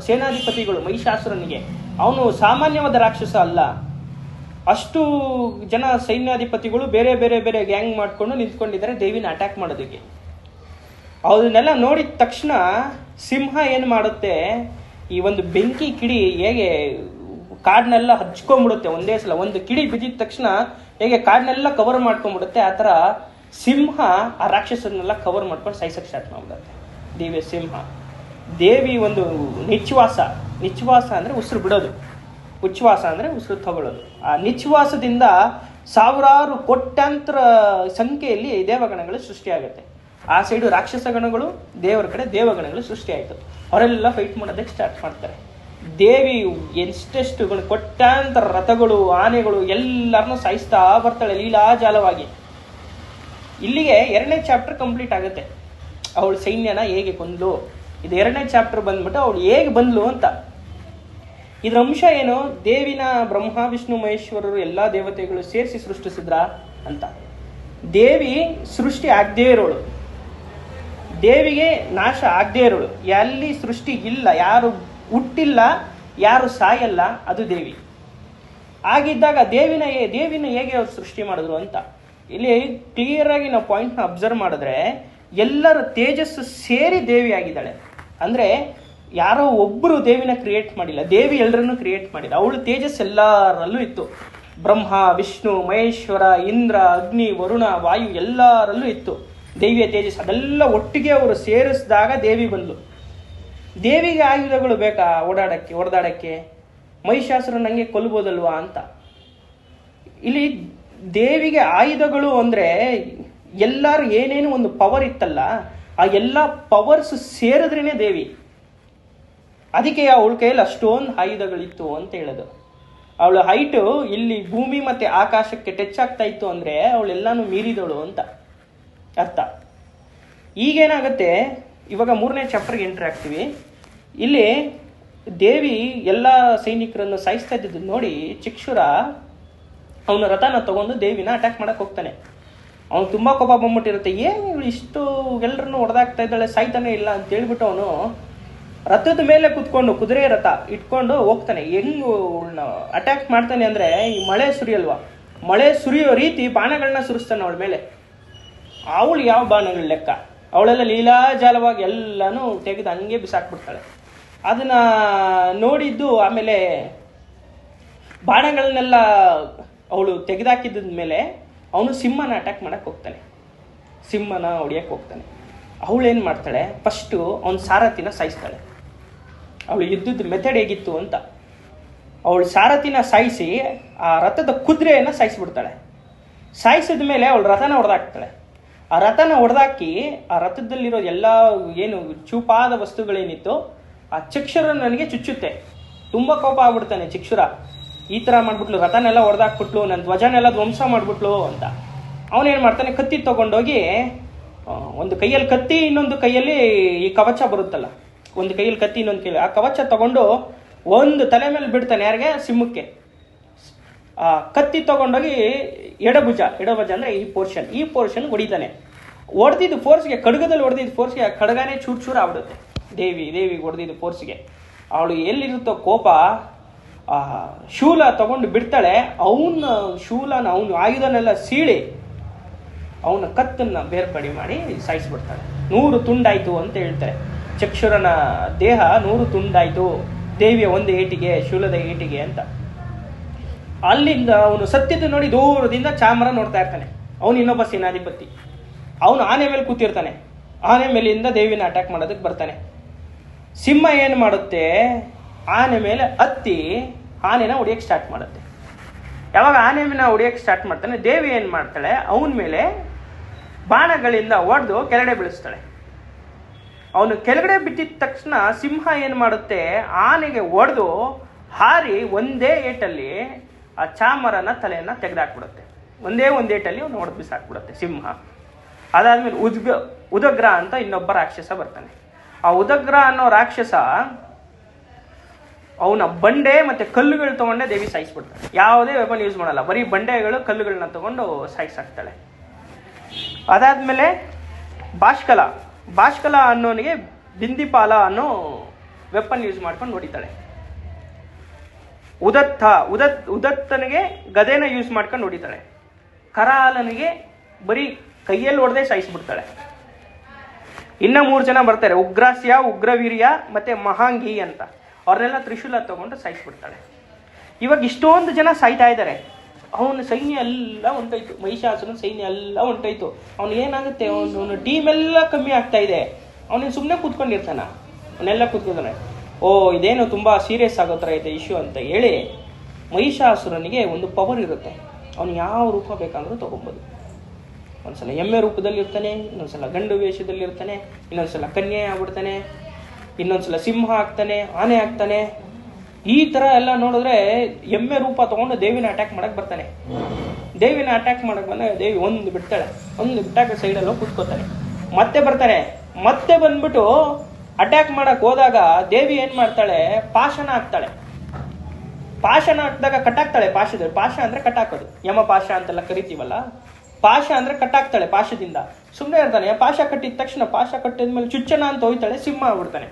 ಸೇನಾಧಿಪತಿಗಳು, ಮಹಿಷಾಸುರನಿಗೆ. ಅವನು ಸಾಮಾನ್ಯವಾದ ರಾಕ್ಷಸ ಅಲ್ಲ. ಅಷ್ಟು ಜನ ಸೈನ್ಯಾಧಿಪತಿಗಳು ಬೇರೆ ಬೇರೆ ಬೇರೆ ಗ್ಯಾಂಗ್ ಮಾಡಿಕೊಂಡು ನಿಂತ್ಕೊಂಡಿದ್ದಾರೆ ದೇವಿನ ಅಟ್ಯಾಕ್ ಮಾಡೋದಕ್ಕೆ. ಅವನ್ನೆಲ್ಲ ನೋಡಿದ ತಕ್ಷಣ ಸಿಂಹ ಏನು ಮಾಡುತ್ತೆ? ಈ ಒಂದು ಬೆಂಕಿ ಕಿಡಿ ಹೇಗೆ ಕಾಡನ್ನೆಲ್ಲ ಹಚ್ಕೊಂಡ್ಬಿಡುತ್ತೆ. ಒಂದೇ ಸಲ ಒಂದು ಕಿಡಿ ಬಿದ್ದಿದ ತಕ್ಷಣ ಹೇಗೆ ಕಾಡನ್ನೆಲ್ಲ ಕವರ್ ಮಾಡ್ಕೊಂಡ್ಬಿಡುತ್ತೆ, ಆ ಥರ ಸಿಂಹ ಆ ರಾಕ್ಷಸನ್ನೆಲ್ಲ ಕವರ್ ಮಾಡ್ಕೊಂಡು ಸಾಯಿಸಕ್ಕೆ ಸ್ಟಾರ್ಟ್ ಮಾಡ್ಬಿಡುತ್ತೆ. ದಿವ್ಯ ಸಿಂಹ. ದೇವಿ ಒಂದು ನಿಚ್ವಾಸ ನಿಚ್ವಾಸ ಅಂದರೆ ಉಸಿರು ಬಿಡೋದು. ಉಚ್ಛ್ವಾಸ ಅಂದರೆ ಉಸಿರು ತಗೊಳ್ಳೋದು. ಆ ನಿಚ್ವಾಸದಿಂದ ಸಾವಿರಾರು ಕೋಟ್ಯಾಂತರ ಸಂಖ್ಯೆಯಲ್ಲಿ ದೇವಗಣಗಳು ಸೃಷ್ಟಿಯಾಗುತ್ತೆ. ಆ ಸೈಡು ರಾಕ್ಷಸ ಗಣಗಳು, ದೇವರ ಕಡೆ ದೇವಗಣಗಳು ಸೃಷ್ಟಿಯಾಯಿತು. ಅವರೆಲ್ಲ ಫೈಟ್ ಮಾಡೋದಕ್ಕೆ ಸ್ಟಾರ್ಟ್ ಮಾಡ್ತಾರೆ. ದೇವಿ ಎಷ್ಟೆಷ್ಟುಗಳು ಕೊಟ್ಟಾಂತರ ರಥಗಳು, ಆನೆಗಳು ಎಲ್ಲರನ್ನೂ ಸಾಯಿಸ್ತಾ ಬರ್ತಾಳೆ ಲೀಲಾಜಾಲವಾಗಿ. ಇಲ್ಲಿಗೆ ಎರಡನೇ ಚಾಪ್ಟರ್ ಕಂಪ್ಲೀಟ್ ಆಗುತ್ತೆ. ಅವಳು ಸೈನ್ಯನ ಹೇಗೆ ಕೊಂದ್ಲು? ಇದು ಎರಡನೇ ಚಾಪ್ಟರ್ ಬಂದ್ಬಿಟ್ಟು ಅವಳು ಹೇಗೆ ಬಂದ್ಲು ಅಂತ. ಇದರ ಅಂಶ ಏನು? ದೇವಿನ ಬ್ರಹ್ಮ, ವಿಷ್ಣು, ಮಹೇಶ್ವರರು, ಎಲ್ಲ ದೇವತೆಗಳು ಸೇರಿಸಿ ಸೃಷ್ಟಿಸಿದ್ರ ಅಂತ. ದೇವಿ ಸೃಷ್ಟಿ ಆಗದೇ ಇರೋಳು. ದೇವಿಗೆ ನಾಶ ಆಗದೇ ಇರೋಳು. ಎಲ್ಲಿ ಸೃಷ್ಟಿ ಇಲ್ಲ, ಯಾರು ಹುಟ್ಟಿಲ್ಲ, ಯಾರು ಸಾಯಲ್ಲ, ಅದು ದೇವಿ. ಆಗಿದ್ದಾಗ ದೇವಿನ ದೇವಿನ ಹೇಗೆ ಅವ್ರು ಸೃಷ್ಟಿ ಮಾಡಿದ್ರು ಅಂತ. ಇಲ್ಲಿ ಕ್ಲಿಯರ್ ಆಗಿ ನಾವು ಪಾಯಿಂಟ್ನ ಅಬ್ಸರ್ವ್ ಮಾಡಿದ್ರೆ, ಎಲ್ಲರ ತೇಜಸ್ಸು ಸೇರಿ ದೇವಿ ಆಗಿದ್ದಾಳೆ. ಅಂದರೆ, ಯಾರೋ ಒಬ್ಬರು ದೇವಿನ ಕ್ರಿಯೇಟ್ ಮಾಡಿಲ್ಲ, ದೇವಿ ಎಲ್ಲರನ್ನು ಕ್ರಿಯೇಟ್ ಮಾಡಿಲ್ಲ. ಅವಳು ತೇಜಸ್ ಎಲ್ಲರಲ್ಲೂ ಇತ್ತು. ಬ್ರಹ್ಮ, ವಿಷ್ಣು, ಮಹೇಶ್ವರ, ಇಂದ್ರ, ಅಗ್ನಿ, ವರುಣ, ವಾಯು ಎಲ್ಲರಲ್ಲೂ ಇತ್ತು. ದೇವಿಯ ತೇಜಸ್ ಅದೆಲ್ಲ ಒಟ್ಟಿಗೆ ಅವರು ಸೇರಿಸಿದಾಗ ದೇವಿ ಬಂದ್ಲು ದೇವಿಗೆ ಆಯುಧಗಳು ಬೇಕಾ ಓಡಾಡಕ್ಕೆ, ಹೊಡೆದಾಡಕ್ಕೆ? ಮಹಿಷಾಸುರ ನಂಗೆ ಕೊಲ್ಬೋದಲ್ವಾ ಅಂತ. ಇಲ್ಲಿ ದೇವಿಗೆ ಆಯುಧಗಳು ಅಂದ್ರೆ ಎಲ್ಲರೂ ಏನೇನು ಒಂದು ಪವರ್ ಇತ್ತಲ್ಲ, ಆ ಎಲ್ಲ ಪವರ್ಸ್ ಸೇರಿದ್ರೇನೆ ದೇವಿ. ಅದಕ್ಕೆ ಅವಳ ಕೈಯಲ್ಲಿ ಅಷ್ಟೊಂದು ಆಯುಧಗಳಿತ್ತು ಅಂತ ಹೇಳೋದು. ಅವಳ ಹೈಟು ಇಲ್ಲಿ ಭೂಮಿ ಮತ್ತೆ ಆಕಾಶಕ್ಕೆ ಟಚ್ ಆಗ್ತಾ ಇತ್ತು ಅಂದ್ರೆ ಅವಳೆಲ್ಲಾನು ಮೀರಿದವಳು ಅಂತ ಅರ್ಥ. ಈಗೇನಾಗುತ್ತೆ? ಇವಾಗ ಮೂರನೇ ಚಾಪ್ಟರ್ಗೆ ಎಂಟ್ರಿ ಆಗ್ತೀವಿ. ಇಲ್ಲಿ ದೇವಿ ಎಲ್ಲ ಸೈನಿಕರನ್ನು ಸಾಯಿಸ್ತಾ ಇದ್ದಿದ್ದು ನೋಡಿ ಚಿಕ್ಷುರ ಅವನ ರಥನ ತಗೊಂಡು ದೇವಿನ ಅಟ್ಯಾಕ್ ಮಾಡಕ್ಕೆ ಹೋಗ್ತಾನೆ. ಅವನು ತುಂಬಾ ಕೋಪ ಬಂದ್ಬಿಟ್ಟಿರುತ್ತೆ. ಏನು ಇವಳು ಇಷ್ಟು ಎಲ್ಲರನ್ನು ಹೊಡೆದಾಗ್ತಾ ಇದ್ದಾಳೆ, ಸಾಯ್ತಾನೆ ಇಲ್ಲ ಅಂತ ಹೇಳ್ಬಿಟ್ಟು ಅವನು ರಥದ ಮೇಲೆ ಕುತ್ಕೊಂಡು, ಕುದುರೆ ರಥ ಇಟ್ಕೊಂಡು ಹೋಗ್ತಾನೆ. ಹೆಂಗ್ ಅಟ್ಯಾಕ್ ಮಾಡ್ತಾನೆ ಅಂದ್ರೆ, ಈ ಮಳೆ ಸುರಿಯಲ್ವಾ? ಮಳೆ ಸುರಿಯೋ ರೀತಿ ಬಾಣಗಳನ್ನ ಸುರಿಸ್ತಾನೆ ಅವಳ ಮೇಲೆ. ಅವಳು ಯಾವ ಬಾಣಗಳ ಲೆಕ್ಕ? ಅವಳೆಲ್ಲ ಲೀಲಾಜಾಲವಾಗಿ ಎಲ್ಲನೂ ತೆಗೆದು ಹಂಗೆ ಬಿಸಾಕ್ಬಿಡ್ತಾಳೆ. ಅದನ್ನ ನೋಡಿದ್ದು ಆಮೇಲೆ ಬಾಣಗಳನ್ನೆಲ್ಲ ಅವಳು ತೆಗೆದಾಕಿದ್ದ ಮೇಲೆ ಅವನು ಸಿಂಹನ ಅಟ್ಯಾಕ್ ಮಾಡಕ್ಕೆ ಹೋಗ್ತಾನೆ. ಸಿಂಹನ ಹೊಡಿಯಕ್ಕೆ ಹೋಗ್ತಾನೆ. ಅವಳೇನು ಮಾಡ್ತಾಳೆ? ಫಸ್ಟು ಅವನ ಸಾರಥಿನ ಸಾಯಿಸ್ತಾಳೆ. ಅವಳು ಯುದ್ಧದ ಮೆಥಡ್ ಹೇಗಿತ್ತು ಅಂತ. ಅವಳು ಸಾರಥಿನ ಸಾಯಿಸಿ ಆ ರಥದ ಕುದುರೆಯನ್ನು ಸಾಯಿಸ್ಬಿಡ್ತಾಳೆ. ಸಾಯಿಸಿದ ಮೇಲೆ ಅವಳು ರಥನ ಹೊಡೆದಾಕ್ತಾಳೆ. ಆ ರಥನ ಹೊಡೆದಾಕಿ ಆ ರಥದಲ್ಲಿರೋ ಎಲ್ಲ ಏನು ಚೂಪಾದ ವಸ್ತುಗಳೇನಿತ್ತು ಆ ಚಕ್ಷುರ ನನಗೆ ಚುಚ್ಚುತ್ತೆ. ತುಂಬ ಕೋಪ ಆಗ್ಬಿಡ್ತಾನೆ ಚಿಕ್ಷುರ. ಈ ಥರ ಮಾಡ್ಬಿಟ್ಲು, ರಥನೆಲ್ಲ ಹೊಡೆದಾಕ್ಬಿಟ್ಲು ನನ್ನ ಧ್ವಜನೆಲ್ಲ ಧ್ವಂಸ ಮಾಡ್ಬಿಟ್ಲು ಅಂತ. ಅವನೇನು ಮಾಡ್ತಾನೆ, ಕತ್ತಿ ತಗೊಂಡೋಗಿ ಒಂದು ಕೈಯಲ್ಲಿ ಕತ್ತಿ, ಇನ್ನೊಂದು ಕೈಯಲ್ಲಿ ಈ ಕವಚ ಬರುತ್ತಲ್ಲ. ಒಂದು ಕೈಯಲ್ಲಿ ಕತ್ತಿ, ಇನ್ನೊಂದು ಕೈಯಲ್ಲಿ ಆ ಕವಚ ತಗೊಂಡು ಒಂದು ತಲೆ ಮೇಲೆ ಬಿಡ್ತಾನೆ ಯಾರಿಗೆ? ಸಿಂಹಕ್ಕೆ. ಕತ್ತಿ ತಗೊಂಡೋಗಿ ಎಡಭುಜ ಎಡಭುಜ ಅಂದ್ರೆ ಈ ಪೋರ್ಷನ್ ಈ ಪೋರ್ಷನ್ ಹೊಡಿತಾನೆ. ಹೊಡೆದಿದ್ದು ಫೋರ್ಸ್ಗೆ ಖಡ್ಗದಲ್ಲಿ ಹೊಡೆದಿದ್ದ ಫೋರ್ಸ್ಗೆ ಖಡ್ಗನೇ ಚೂರು ಚೂರು ಆಗ್ಬಿಡುತ್ತೆ. ದೇವಿ ದೇವಿಗೆ ಹೊಡೆದಿದ್ದು ಫೋರ್ಸ್ಗೆ ಅವಳು ಎಲ್ಲಿರುತ್ತೋ ಕೋಪ ಶೂಲ ತಗೊಂಡು ಬಿಡ್ತಾಳೆ. ಅವನ ಶೂಲನ, ಅವನು ಆಯುಧನೆಲ್ಲ ಸೀಳಿ ಅವನ ಕತ್ತನ್ನ ಬೇರ್ಪಡಿ ಮಾಡಿ ಸಾಯಿಸ್ಬಿಡ್ತಾಳೆ. ನೂರು ತುಂಡಾಯಿತು ಅಂತ ಹೇಳ್ತಾರೆ. ಚಕ್ಷುರನ ದೇಹ ನೂರು ತುಂಡಾಯಿತು. ದೇವಿಯ ಒಂದು ಏಟಿಗೆ, ಶೂಲದ ಏಟಿಗೆ ಅಂತ. ಅಲ್ಲಿಂದ ಅವನು ಸತ್ಯತೆ ನೋಡಿ ದೂರದಿಂದ ಚಾಮರ ನೋಡ್ತಾ ಇರ್ತಾನೆ. ಅವನು ಇನ್ನೊಬ್ಬ ಸೇನಾಧಿಪತಿ. ಅವನು ಆನೆ ಮೇಲೆ ಕೂತಿರ್ತಾನೆ. ಆನೆ ಮೇಲಿಂದ ದೇವಿನ ಅಟ್ಯಾಕ್ ಮಾಡೋದಕ್ಕೆ ಬರ್ತಾನೆ. ಸಿಂಹ ಏನು ಮಾಡುತ್ತೆ? ಆನೆ ಮೇಲೆ ಹತ್ತಿ ಆನೆನ ಹೊಡಿಯೋಕ್ಕೆ ಸ್ಟಾರ್ಟ್ ಮಾಡುತ್ತೆ. ಯಾವಾಗ ಆನೆ ಮೇಲೆ ಹೊಡಿಯೋಕ್ಕೆ ಸ್ಟಾರ್ಟ್ ಮಾಡ್ತಾನೆ, ದೇವಿ ಏನು ಮಾಡ್ತಾಳೆ? ಅವನ ಮೇಲೆ ಬಾಣಗಳಿಂದ ಹೊಡೆದು ಕೆಳಗಡೆ ಬೀಳಿಸ್ತಾಳೆ. ಅವನು ಕೆಳಗಡೆ ಬಿಟ್ಟಿದ ತಕ್ಷಣ ಸಿಂಹ ಏನು ಮಾಡುತ್ತೆ? ಆನೆಗೆ ಒಡೆದು ಹಾರಿ ಒಂದೇ ಏಟಲ್ಲಿ ಆ ಚಾಮರನ ತಲೆಯನ್ನು ತೆಗೆದಾಕ್ಬಿಡುತ್ತೆ. ಒಂದೇ ಒಂದೇಟಲ್ಲಿ ಅವನು ಹೊಡೆದು ಬಿಸಾಕ್ಬಿಡುತ್ತೆ, ಸಿಂಹ. ಅದಾದ್ಮೇಲೆ ಉದ್ಗ, ಉದಗ್ರ ಅಂತ ಇನ್ನೊಬ್ಬ ರಾಕ್ಷಸ ಬರ್ತಾನೆ. ಆ ಉದಗ್ರ ಅನ್ನೋ ರಾಕ್ಷಸ ಅವನ ಬಂಡೆ ಮತ್ತೆ ಕಲ್ಲುಗಳು ತಗೊಂಡೆ ದೇವಿ ಸಾಯಿಸ್ಬಿಡ್ತಾಳೆ. ಯಾವುದೇ ವೆಪನ್ ಯೂಸ್ ಮಾಡಲ್ಲ. ಬರೀ ಬಂಡೆಗಳು, ಕಲ್ಲುಗಳನ್ನ ತಗೊಂಡು ಸಾಯಿಸಾಕ್ತಾಳೆ. ಅದಾದ್ಮೇಲೆ ಬಾಷ್ಕಲ ಬಾಷ್ಕಲ ಅನ್ನೋನಿಗೆ ಬಿಂದಿಪಾಲ ಅನ್ನೋ ವೆಪನ್ ಯೂಸ್ ಮಾಡ್ಕೊಂಡು ಹೊಡಿತಾಳೆ. ಉದತ್ತ, ಉದತ್, ಉದತ್ತನಿಗೆ ಗದೆನ ಯೂಸ್ ಮಾಡ್ಕೊಂಡು ಹೊಡಿತಾಳೆ. ಕರಾಲನಿಗೆ ಬರೀ ಕೈಯಲ್ಲಿ ಹೊಡೆದೇ ಸಾಯಿಸ್ಬಿಡ್ತಾಳೆ. ಇನ್ನ ಮೂರು ಜನ ಬರ್ತಾರೆ, ಉಗ್ರಾಸ್ಯ, ಉಗ್ರವೀರ್ಯ ಮತ್ತೆ ಮಹಾಂಗಿ ಅಂತ. ಅವ್ರನ್ನೆಲ್ಲ ತ್ರಿಶೂಲ ತಗೊಂಡು ಸಾಯಿಸ್ಬಿಡ್ತಾಳೆ. ಇವಾಗ ಇಷ್ಟೊಂದು ಜನ ಸಾಯ್ತಾ ಇದ್ದಾರೆ ಅವನ ಸೈನ್ಯ ಎಲ್ಲ ಹೊಂಟೋಯ್ತು. ಮಹಿಷಾಸುರನ ಸೈನ್ಯ ಎಲ್ಲ ಹೊಂಟೋಯ್ತು. ಅವ್ನು ಏನಾಗುತ್ತೆ? ಅವನು ಟೀಮ್ ಎಲ್ಲ ಕಮ್ಮಿ ಆಗ್ತಾ ಇದೆ. ಅವನೇನು ಸುಮ್ಮನೆ ಕೂತ್ಕೊಂಡಿರ್ತಾನ. ಅವನ್ನೆಲ್ಲ ಕೂತ್ಕೊತಾನೆ ಓ, ಇದೇನು ತುಂಬ ಸೀರಿಯಸ್ ಆಗೋ ಥರ ಇದೆ ಇಶ್ಯೂ ಅಂತ ಹೇಳಿ ಮಹಿಷಾಸುರನಿಗೆ ಒಂದು ಪವರ್ ಇರುತ್ತೆ. ಅವನು ಯಾವ ರೂಪ ಬೇಕಾದರೂ ತಗೊಬೋದು. ಒಂದ್ಸಲ ಎಮ್ಮೆ ರೂಪದಲ್ಲಿ ಇರ್ತಾನೆ ಇನ್ನೊಂದ್ಸಲ ಗಂಡು ವೇಷದಲ್ಲಿ ಇರ್ತಾನೆ ಇನ್ನೊಂದ್ಸಲ ಕನ್ಯೆ ಆಗ್ಬಿಡ್ತಾನೆ, ಇನ್ನೊಂದ್ಸಲ ಸಿಂಹ ಆಗ್ತಾನೆ, ಆನೆ ಆಗ್ತಾನೆ. ಈ ತರ ಎಲ್ಲ ನೋಡಿದ್ರೆ ಎಮ್ಮೆ ರೂಪ ತಗೊಂಡು ದೇವಿನ ಅಟ್ಯಾಕ್ ಮಾಡಕ್ ಬರ್ತಾನೆ. ದೇವಿನ ಅಟ್ಯಾಕ್ ಮಾಡಕ್ ಬಂದಾಗ ದೇವಿ ಒಂದು ಬಿಡ್ತಾಳೆ. ಒಂದು ಬಿಟ್ಟಾಗ ಸೈಡಲ್ಲೋ ಕೂತ್ಕೋತಾನೆ ಮತ್ತೆ ಬರ್ತಾನೆ. ಮತ್ತೆ ಬಂದ್ಬಿಟ್ಟು ಅಟ್ಯಾಕ್ ಮಾಡಕ್ ಹೋದಾಗ ದೇವಿ ಏನ್ ಮಾಡ್ತಾಳೆ? ಪಾಶನ ಹಾಕ್ತಾಳೆ. ಪಾಶನ ಹಾಕಿದಾಗ ಕಟ್ಟಾಕ್ತಾಳೆ ಪಾಶದ ಪಾಶ ಅಂದ್ರೆ ಕಟ್ಟಾಕೋದು. ಯಮ ಪಾಶ ಅಂತೆಲ್ಲ ಕರಿತೀವಲ್ಲ? ಪಾಶ ಅಂದ್ರೆ ಕಟ್ಟಾಕ್ತಾಳೆ ಪಾಶದಿಂದ ಸುಮ್ಮನೆ ಇರ್ತಾನೆ. ಪಾಶ ಕಟ್ಟಿದ ತಕ್ಷಣ ಪಾಶ ಕಟ್ಟಿದ್ಮೇಲೆ ಚುಚ್ಚನ ಅಂತ ಹೋಯ್ತಾಳೆ, ಸಿಂಹ ಆಗ್ಬಿಡ್ತಾನೆ.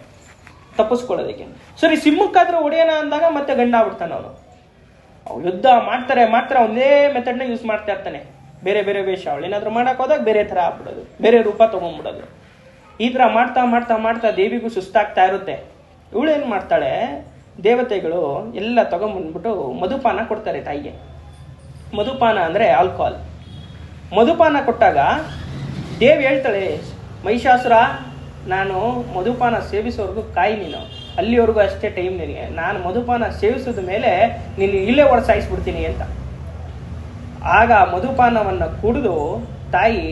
ತಪ್ಪಿಸ್ಕೊಳ್ಳೋದಕ್ಕೆ. ಸರಿ, ಸಿಂಹಕ್ಕಾದ್ರೆ ಹೊಡೆಯೋಣ ಅಂದಾಗ ಮತ್ತೆ ಗಂಡ ಆಗ್ಬಿಡ್ತಾನೆ ಅವನು. ಅವ್ನು ಯುದ್ಧ ಮಾಡ್ತಾರೆ ಮಾತ್ರ ಒಂದೇ ಮೆಥಡ್ನ ಯೂಸ್ ಮಾಡ್ತಾ ಇರ್ತಾನೆ. ಬೇರೆ ಬೇರೆ ವೇಷ. ಅವಳು ಏನಾದ್ರು ಮಾಡಕ್ ಹೋದಾಗ ಬೇರೆ ಥರ ಆಗ್ಬಿಡೋದು. ಬೇರೆ ರೂಪ ತಗೊಂಡ್ಬಿಡೋದು. ಈ ಥರ ಮಾಡ್ತಾ ಮಾಡ್ತಾ ಮಾಡ್ತಾ ದೇವಿಗೂ ಸುಸ್ತಾಗ್ತಾ ಇರುತ್ತೆ. ಇವಳು ಏನು ಮಾಡ್ತಾಳೆ? ದೇವತೆಗಳು ಎಲ್ಲ ತಗೊಂಬಂದ್ಬಿಟ್ಟು ಮಧುಪಾನ ಕೊಡ್ತಾರೆ ತಾಯಿಗೆ. ಮಧುಪಾನ ಅಂದರೆ ಆಲ್ಕೋಹಾಲ್ ಮಧುಪಾನ ಕೊಟ್ಟಾಗ ದೇವಿ ಹೇಳ್ತಾಳೆ, ಮಹಿಷಾಸುರ, ನಾನು ಮಧುಪಾನ ಸೇವಿಸೋವರೆಗೂ ಕಾಯಿ ನೀನು. ಅಲ್ಲಿವರೆಗೂ ಅಷ್ಟೇ ಟೈಮ್ ನಿನಗೆ. ನಾನು ಮಧುಪಾನ ಸೇವಿಸಿದ ಮೇಲೆ ನೀನು ಇಲ್ಲೇ ಒಡಸಾಯಿಸ್ಬಿಡ್ತೀನಿ ಅಂತ. ಆಗ ಮಧುಪಾನವನ್ನು ಕುಡಿದು ತಾಯಿ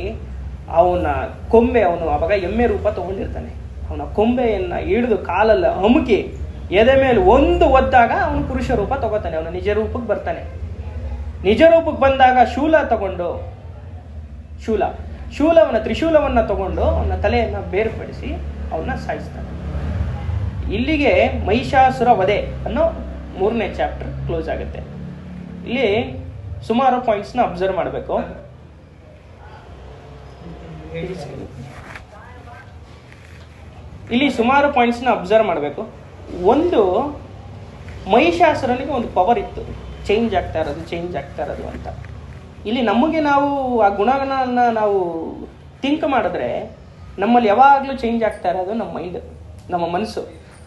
ಅವನ ಕೊಂಬೆ ಅವನು ಅವಾಗ ಎಮ್ಮೆ ರೂಪ ತಗೊಂಡಿರ್ತಾನೆ. ಅವನ ಕೊಂಬೆಯನ್ನು ಹಿಡಿದು ಕಾಲಲ್ಲಿ ಅಮುಕಿ ಎದೆ ಮೇಲೆ ಒಂದು ಒದ್ದಾಗ ಅವನು ಪುರುಷ ರೂಪ ತಗೋತಾನೆ. ಅವನ ನಿಜ ರೂಪಕ್ಕೆ ಬರ್ತಾನೆ. ನಿಜ ರೂಪಕ್ಕೆ ಬಂದಾಗ ಶೂಲ ತಗೊಂಡು, ಶೂಲ, ಶೂಲವನ್ನ ತ್ರಿಶೂಲವನ್ನ ತಗೊಂಡು ಅವನ ತಲೆಯನ್ನ ಬೇರ್ಪಡಿಸಿ ಅವನ್ನ ಸಾಯಿಸ್ತಾನೆ. ಇಲ್ಲಿಗೆ ಮಹಿಷಾಸುರ ವಧೆ ಅನ್ನೋ ಮೂರನೇ ಚಾಪ್ಟರ್ ಕ್ಲೋಸ್ ಆಗುತ್ತೆ. ಇಲ್ಲಿ ಸುಮಾರು ಪಾಯಿಂಟ್ಸ್ನ ಅಬ್ಸರ್ವ್ ಮಾಡಬೇಕು. ಇಲ್ಲಿ ಸುಮಾರು ಪಾಯಿಂಟ್ಸ್ನ ಅಬ್ಸರ್ವ್ ಮಾಡಬೇಕು. ಒಂದು, ಮಹಿಷಾಸುರನಿಗೆ ಒಂದು ಪವರ್ ಇತ್ತು. ಚೇಂಜ್ ಆಗ್ತಾ ಇರೋದು ಚೇಂಜ್ ಆಗ್ತಾ ಇರೋದು ಅಂತ. ಇಲ್ಲಿ ನಮಗೆ ನಾವು ಆ ಗುಣಗಳನ್ನ ನಾವು ಥಿಂಕ್ ಮಾಡಿದ್ರೆ ನಮ್ಮಲ್ಲಿ ಯಾವಾಗಲೂ ಚೇಂಜ್ ಆಗ್ತಾ ಇರೋದು ನಮ್ಮ ಮೈಂಡ್ ನಮ್ಮ ಮನಸ್ಸು.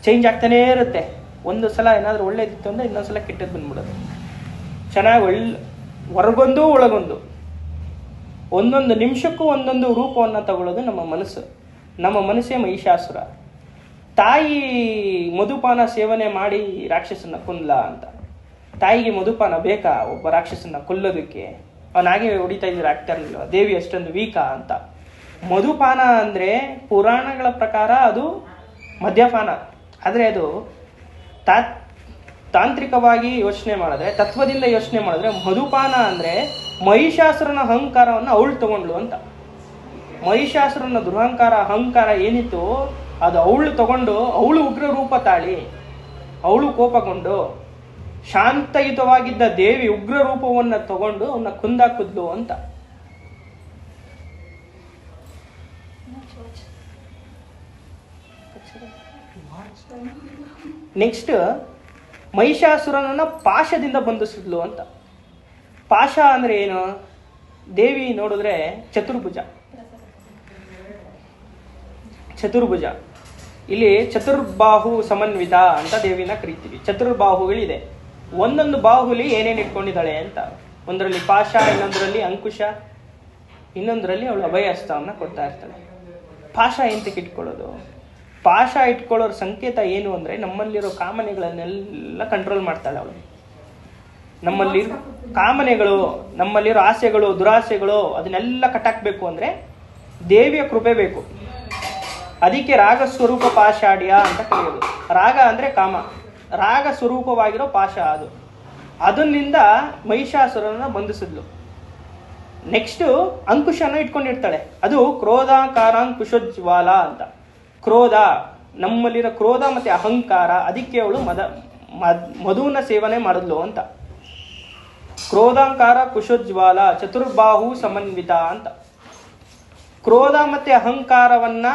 ಚೇಂಜ್ ಆಗ್ತಾನೇ ಇರುತ್ತೆ. ಒಂದು ಸಲ ಏನಾದರೂ ಒಳ್ಳೇದಿತ್ತು ಅಂದರೆ ಇನ್ನೊಂದು ಸಲ ಕೆಟ್ಟದ್ದು ಬಂದ್ಬಿಡೋದು. ಚೆನ್ನಾಗಿ ಒಳ್ಳೆ ಹೊರಗೊಂದು ಒಳಗೊಂದು. ಒಂದೊಂದು ನಿಮಿಷಕ್ಕೂ ಒಂದೊಂದು ರೂಪವನ್ನು ತಗೊಳ್ಳೋದು ನಮ್ಮ ಮನಸ್ಸು. ನಮ್ಮ ಮನಸ್ಸೇ ಮಹಿಷಾಸುರ. ತಾಯಿ ಮಧುಪಾನ ಸೇವನೆ ಮಾಡಿ ರಾಕ್ಷಸನ ಕೊಲ್ಲ ಅಂತ. ತಾಯಿಗೆ ಮಧುಪಾನ ಬೇಕಾ? ಒಬ್ಬ ರಾಕ್ಷಸನ್ನ ಕೊಲ್ಲೋದಕ್ಕೆ. ಅವನಾಗೆ ಹೊಡಿತಾ ಇದ್ರೆ ಆಗ್ತಾ ಇರಲಿಲ್ಲ ದೇವಿ ಅಷ್ಟೊಂದು ವೀಕಾ ಅಂತ. ಮಧುಪಾನ ಅಂದರೆ ಪುರಾಣಗಳ ಪ್ರಕಾರ ಅದು ಮದ್ಯಪಾನ. ಆದರೆ ಅದು ತಾ, ತಾಂತ್ರಿಕವಾಗಿ ಯೋಚನೆ ಮಾಡಿದ್ರೆ, ತತ್ವದಿಂದ ಯೋಚನೆ ಮಾಡಿದ್ರೆ ಮಧುಪಾನ ಅಂದರೆ ಮಹಿಷಾಸುರನ ಅಹಂಕಾರವನ್ನು ಅವಳು ತಗೊಂಡ್ಳು ಅಂತ. ಮಹಿಷಾಸುರನ ದುರಹಂಕಾರ, ಅಹಂಕಾರ ಏನಿತ್ತು ಅದು ಅವಳು ತಗೊಂಡು ಅವಳು ಉಗ್ರ ರೂಪ ತಾಳಿ, ಅವಳು ಕೋಪಗೊಂಡು ಶಾಂತಯುತವಾಗಿದ್ದ ದೇವಿ ಉಗ್ರ ರೂಪವನ್ನು ತಗೊಂಡು ಅವನ್ನ ಕುಂದಾಕುದ್ಲು ಅಂತ. ನೆಕ್ಸ್ಟ್ ಮಹಿಷಾಸುರನನ್ನ ಪಾಶದಿಂದ ಬಂಧಿಸಿದ್ಲು ಅಂತ. ಪಾಶ ಅಂದ್ರೆ ಏನು? ದೇವಿ ನೋಡಿದ್ರೆ ಚತುರ್ಭುಜ. ಚತುರ್ಭುಜ. ಇಲ್ಲಿ ಚತುರ್ಬಾಹು ಸಮನ್ವಿತ ಅಂತ ದೇವಿನ ಕರಿತೀವಿ. ಚತುರ್ಬಾಹುಗಳಿದೆ. ಒಂದೊಂದು ಬಾಹುಲಿ ಏನೇನು ಇಟ್ಕೊಂಡಿದ್ದಾಳೆ ಅಂತ. ಒಂದರಲ್ಲಿ ಪಾಶ ಇನ್ನೊಂದರಲ್ಲಿ ಅಂಕುಶ, ಇನ್ನೊಂದರಲ್ಲಿ ಅವಳು ಅಭಯಹಸ್ತವನ್ನು ಕೊಡ್ತಾ ಇರ್ತಾಳೆ. ಪಾಶ ಎಂತಕ್ಕೆ ಇಟ್ಕೊಳ್ಳೋದು? ಪಾಶ ಇಟ್ಕೊಳ್ಳೋರ ಸಂಕೇತ ಏನು ಅಂದ್ರೆ ನಮ್ಮಲ್ಲಿರೋ ಕಾಮನೆಗಳನ್ನೆಲ್ಲ ಕಂಟ್ರೋಲ್ ಮಾಡ್ತಾಳೆ ಅವಳು. ನಮ್ಮಲ್ಲಿ ಕಾಮನೆಗಳು, ನಮ್ಮಲ್ಲಿರೋ ಆಸೆಗಳು, ದುರಾಸೆಗಳು ಅದನ್ನೆಲ್ಲ ಕಟ್ಟಾಕ್ಬೇಕು ಅಂದ್ರೆ ದೇವಿಯ ಕೃಪೆ ಬೇಕು. ಅದಕ್ಕೆ ರಾಗ ಸ್ವರೂಪ ಪಾಷಾಢ್ಯ ಅಂತ ಕರೆಯೋದು. ರಾಗ ಅಂದ್ರೆ ಕಾಮ. ರಾಗ ಸ್ವರೂಪವಾಗಿರೋ ಪಾಶ ಅದು. ಅದನ್ನಿಂದ ಮಹಿಷಾಸುರನ ಬಂಧಿಸಿದ್ಲು. ನೆಕ್ಸ್ಟ್ ಅಂಕುಶನ ಇಟ್ಕೊಂಡಿರ್ತಾಳೆ. ಅದು ಕ್ರೋಧಾಂಕಾರಾಂಕುಶೋಜ್ವಾಲ ಅಂತ. ಕ್ರೋಧ. ನಮ್ಮಲ್ಲಿರೋ ಕ್ರೋಧ ಮತ್ತೆ ಅಹಂಕಾರ, ಅದಕ್ಕೆ ಅವಳು ಮದ ಮಧುವನ್ನ ಮಧುವಿನ ಸೇವನೆ ಮಾಡಿದ್ಲು ಅಂತ. ಕ್ರೋಧಾಂಕಾರ, ಕುಶೋಜ್ವಾಲ, ಚತುರ್ಬಾಹು, ಸಮನ್ವಿತ ಅಂತ. ಕ್ರೋಧ ಮತ್ತೆ ಅಹಂಕಾರವನ್ನ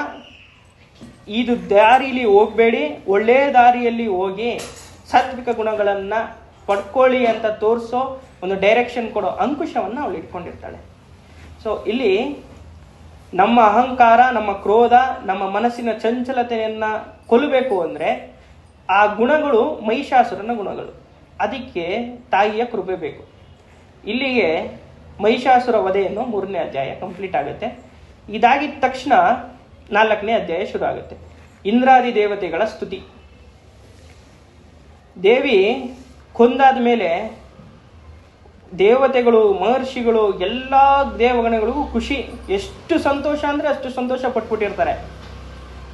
ಇದು ದಾರಿಲಿ ಹೋಗಬೇಡಿ ಒಳ್ಳೆಯ ದಾರಿಯಲ್ಲಿ ಹೋಗಿ ಸಾತ್ವಿಕ ಗುಣಗಳನ್ನ ಪಡ್ಕೊಳ್ಳಿ ಅಂತ ತೋರಿಸೋ ಒಂದು ಡೈರೆಕ್ಷನ್ ಕೊಡೋ ಅಂಕುಶವನ್ನ ಅವಳು ಇಟ್ಕೊಂಡಿರ್ತಾಳೆ. ಸೊ ಇಲ್ಲಿ ನಮ್ಮ ಅಹಂಕಾರ, ನಮ್ಮ ಕ್ರೋಧ, ನಮ್ಮ ಮನಸ್ಸಿನ ಚಂಚಲತೆಯನ್ನು ಕೊಲ್ಲಬೇಕು ಅಂದ್ರೆ ಆ ಗುಣಗಳು ಮಹಿಷಾಸುರನ ಗುಣಗಳು. ಅದಕ್ಕೆ ತಾಯಿಯ ಕೃಪೆ ಬೇಕು. ಇಲ್ಲಿಗೆ ಮಹಿಷಾಸುರ ವಧೆಯನ್ನು ಮೂರನೇ ಅಧ್ಯಾಯ ಕಂಪ್ಲೀಟ್ ಆಗುತ್ತೆ. ಇದಾಗಿದ ತಕ್ಷಣ ನಾಲ್ಕನೇ ಅಧ್ಯಾಯ ಶುರು ಆಗುತ್ತೆ. ಇಂದ್ರಾದಿ ದೇವತೆಗಳ ಸ್ತುತಿ. ದೇವಿ ಕೊಂದಾದ ಮೇಲೆ ದೇವತೆಗಳು, ಮಹರ್ಷಿಗಳು, ಎಲ್ಲ ದೇವಗಣಗಳಿಗೂ ಖುಷಿ. ಎಷ್ಟು ಸಂತೋಷ ಅಂದರೆ ಅಷ್ಟು ಸಂತೋಷ ಪಟ್ಬಿಟ್ಟಿರ್ತಾರೆ.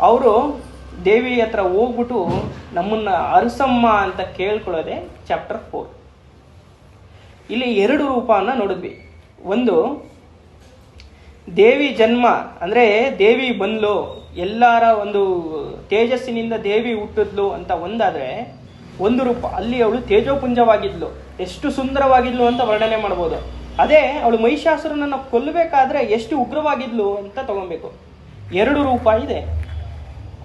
ಅವರು ದೇವಿ ಹತ್ರ ಹೋಗ್ಬಿಟ್ಟು ನಮ್ಮನ್ನು ಅರಸಮ್ಮ ಅಂತ ಕೇಳ್ಕೊಳ್ಳೋದೆ ಚಾಪ್ಟರ್ ಫೋರ್ ಇಲ್ಲಿ ಎರಡು ರೂಪವನ್ನು ನೋಡಿದ್ವಿ. ಒಂದು, ದೇವಿ ಜನ್ಮ, ಅಂದರೆ ದೇವಿ ಬಂದ್ಲು, ಎಲ್ಲರ ಒಂದು ತೇಜಸ್ಸಿನಿಂದ ದೇವಿ ಹುಟ್ಟಿದ್ಲು ಅಂತ ಒಂದಾದರೆ, ಒಂದು ರೂಪ, ಅಲ್ಲಿ ಅವಳು ತೇಜೋಪುಂಜವಾಗಿದ್ಲು. ಎಷ್ಟು ಸುಂದರವಾಗಿದ್ಲು ಅಂತ ವರ್ಣನೆ ಮಾಡ್ಬೋದು. ಅದೇ, ಅವಳು ಮಹಿಷಾಸುರನನ್ನು ಕೊಲ್ಲಬೇಕಾದ್ರೆ ಎಷ್ಟು ಉಗ್ರವಾಗಿದ್ಲು ಅಂತ ತಗೊಬೇಕು. ಎರಡು ರೂಪ ಇದೆ.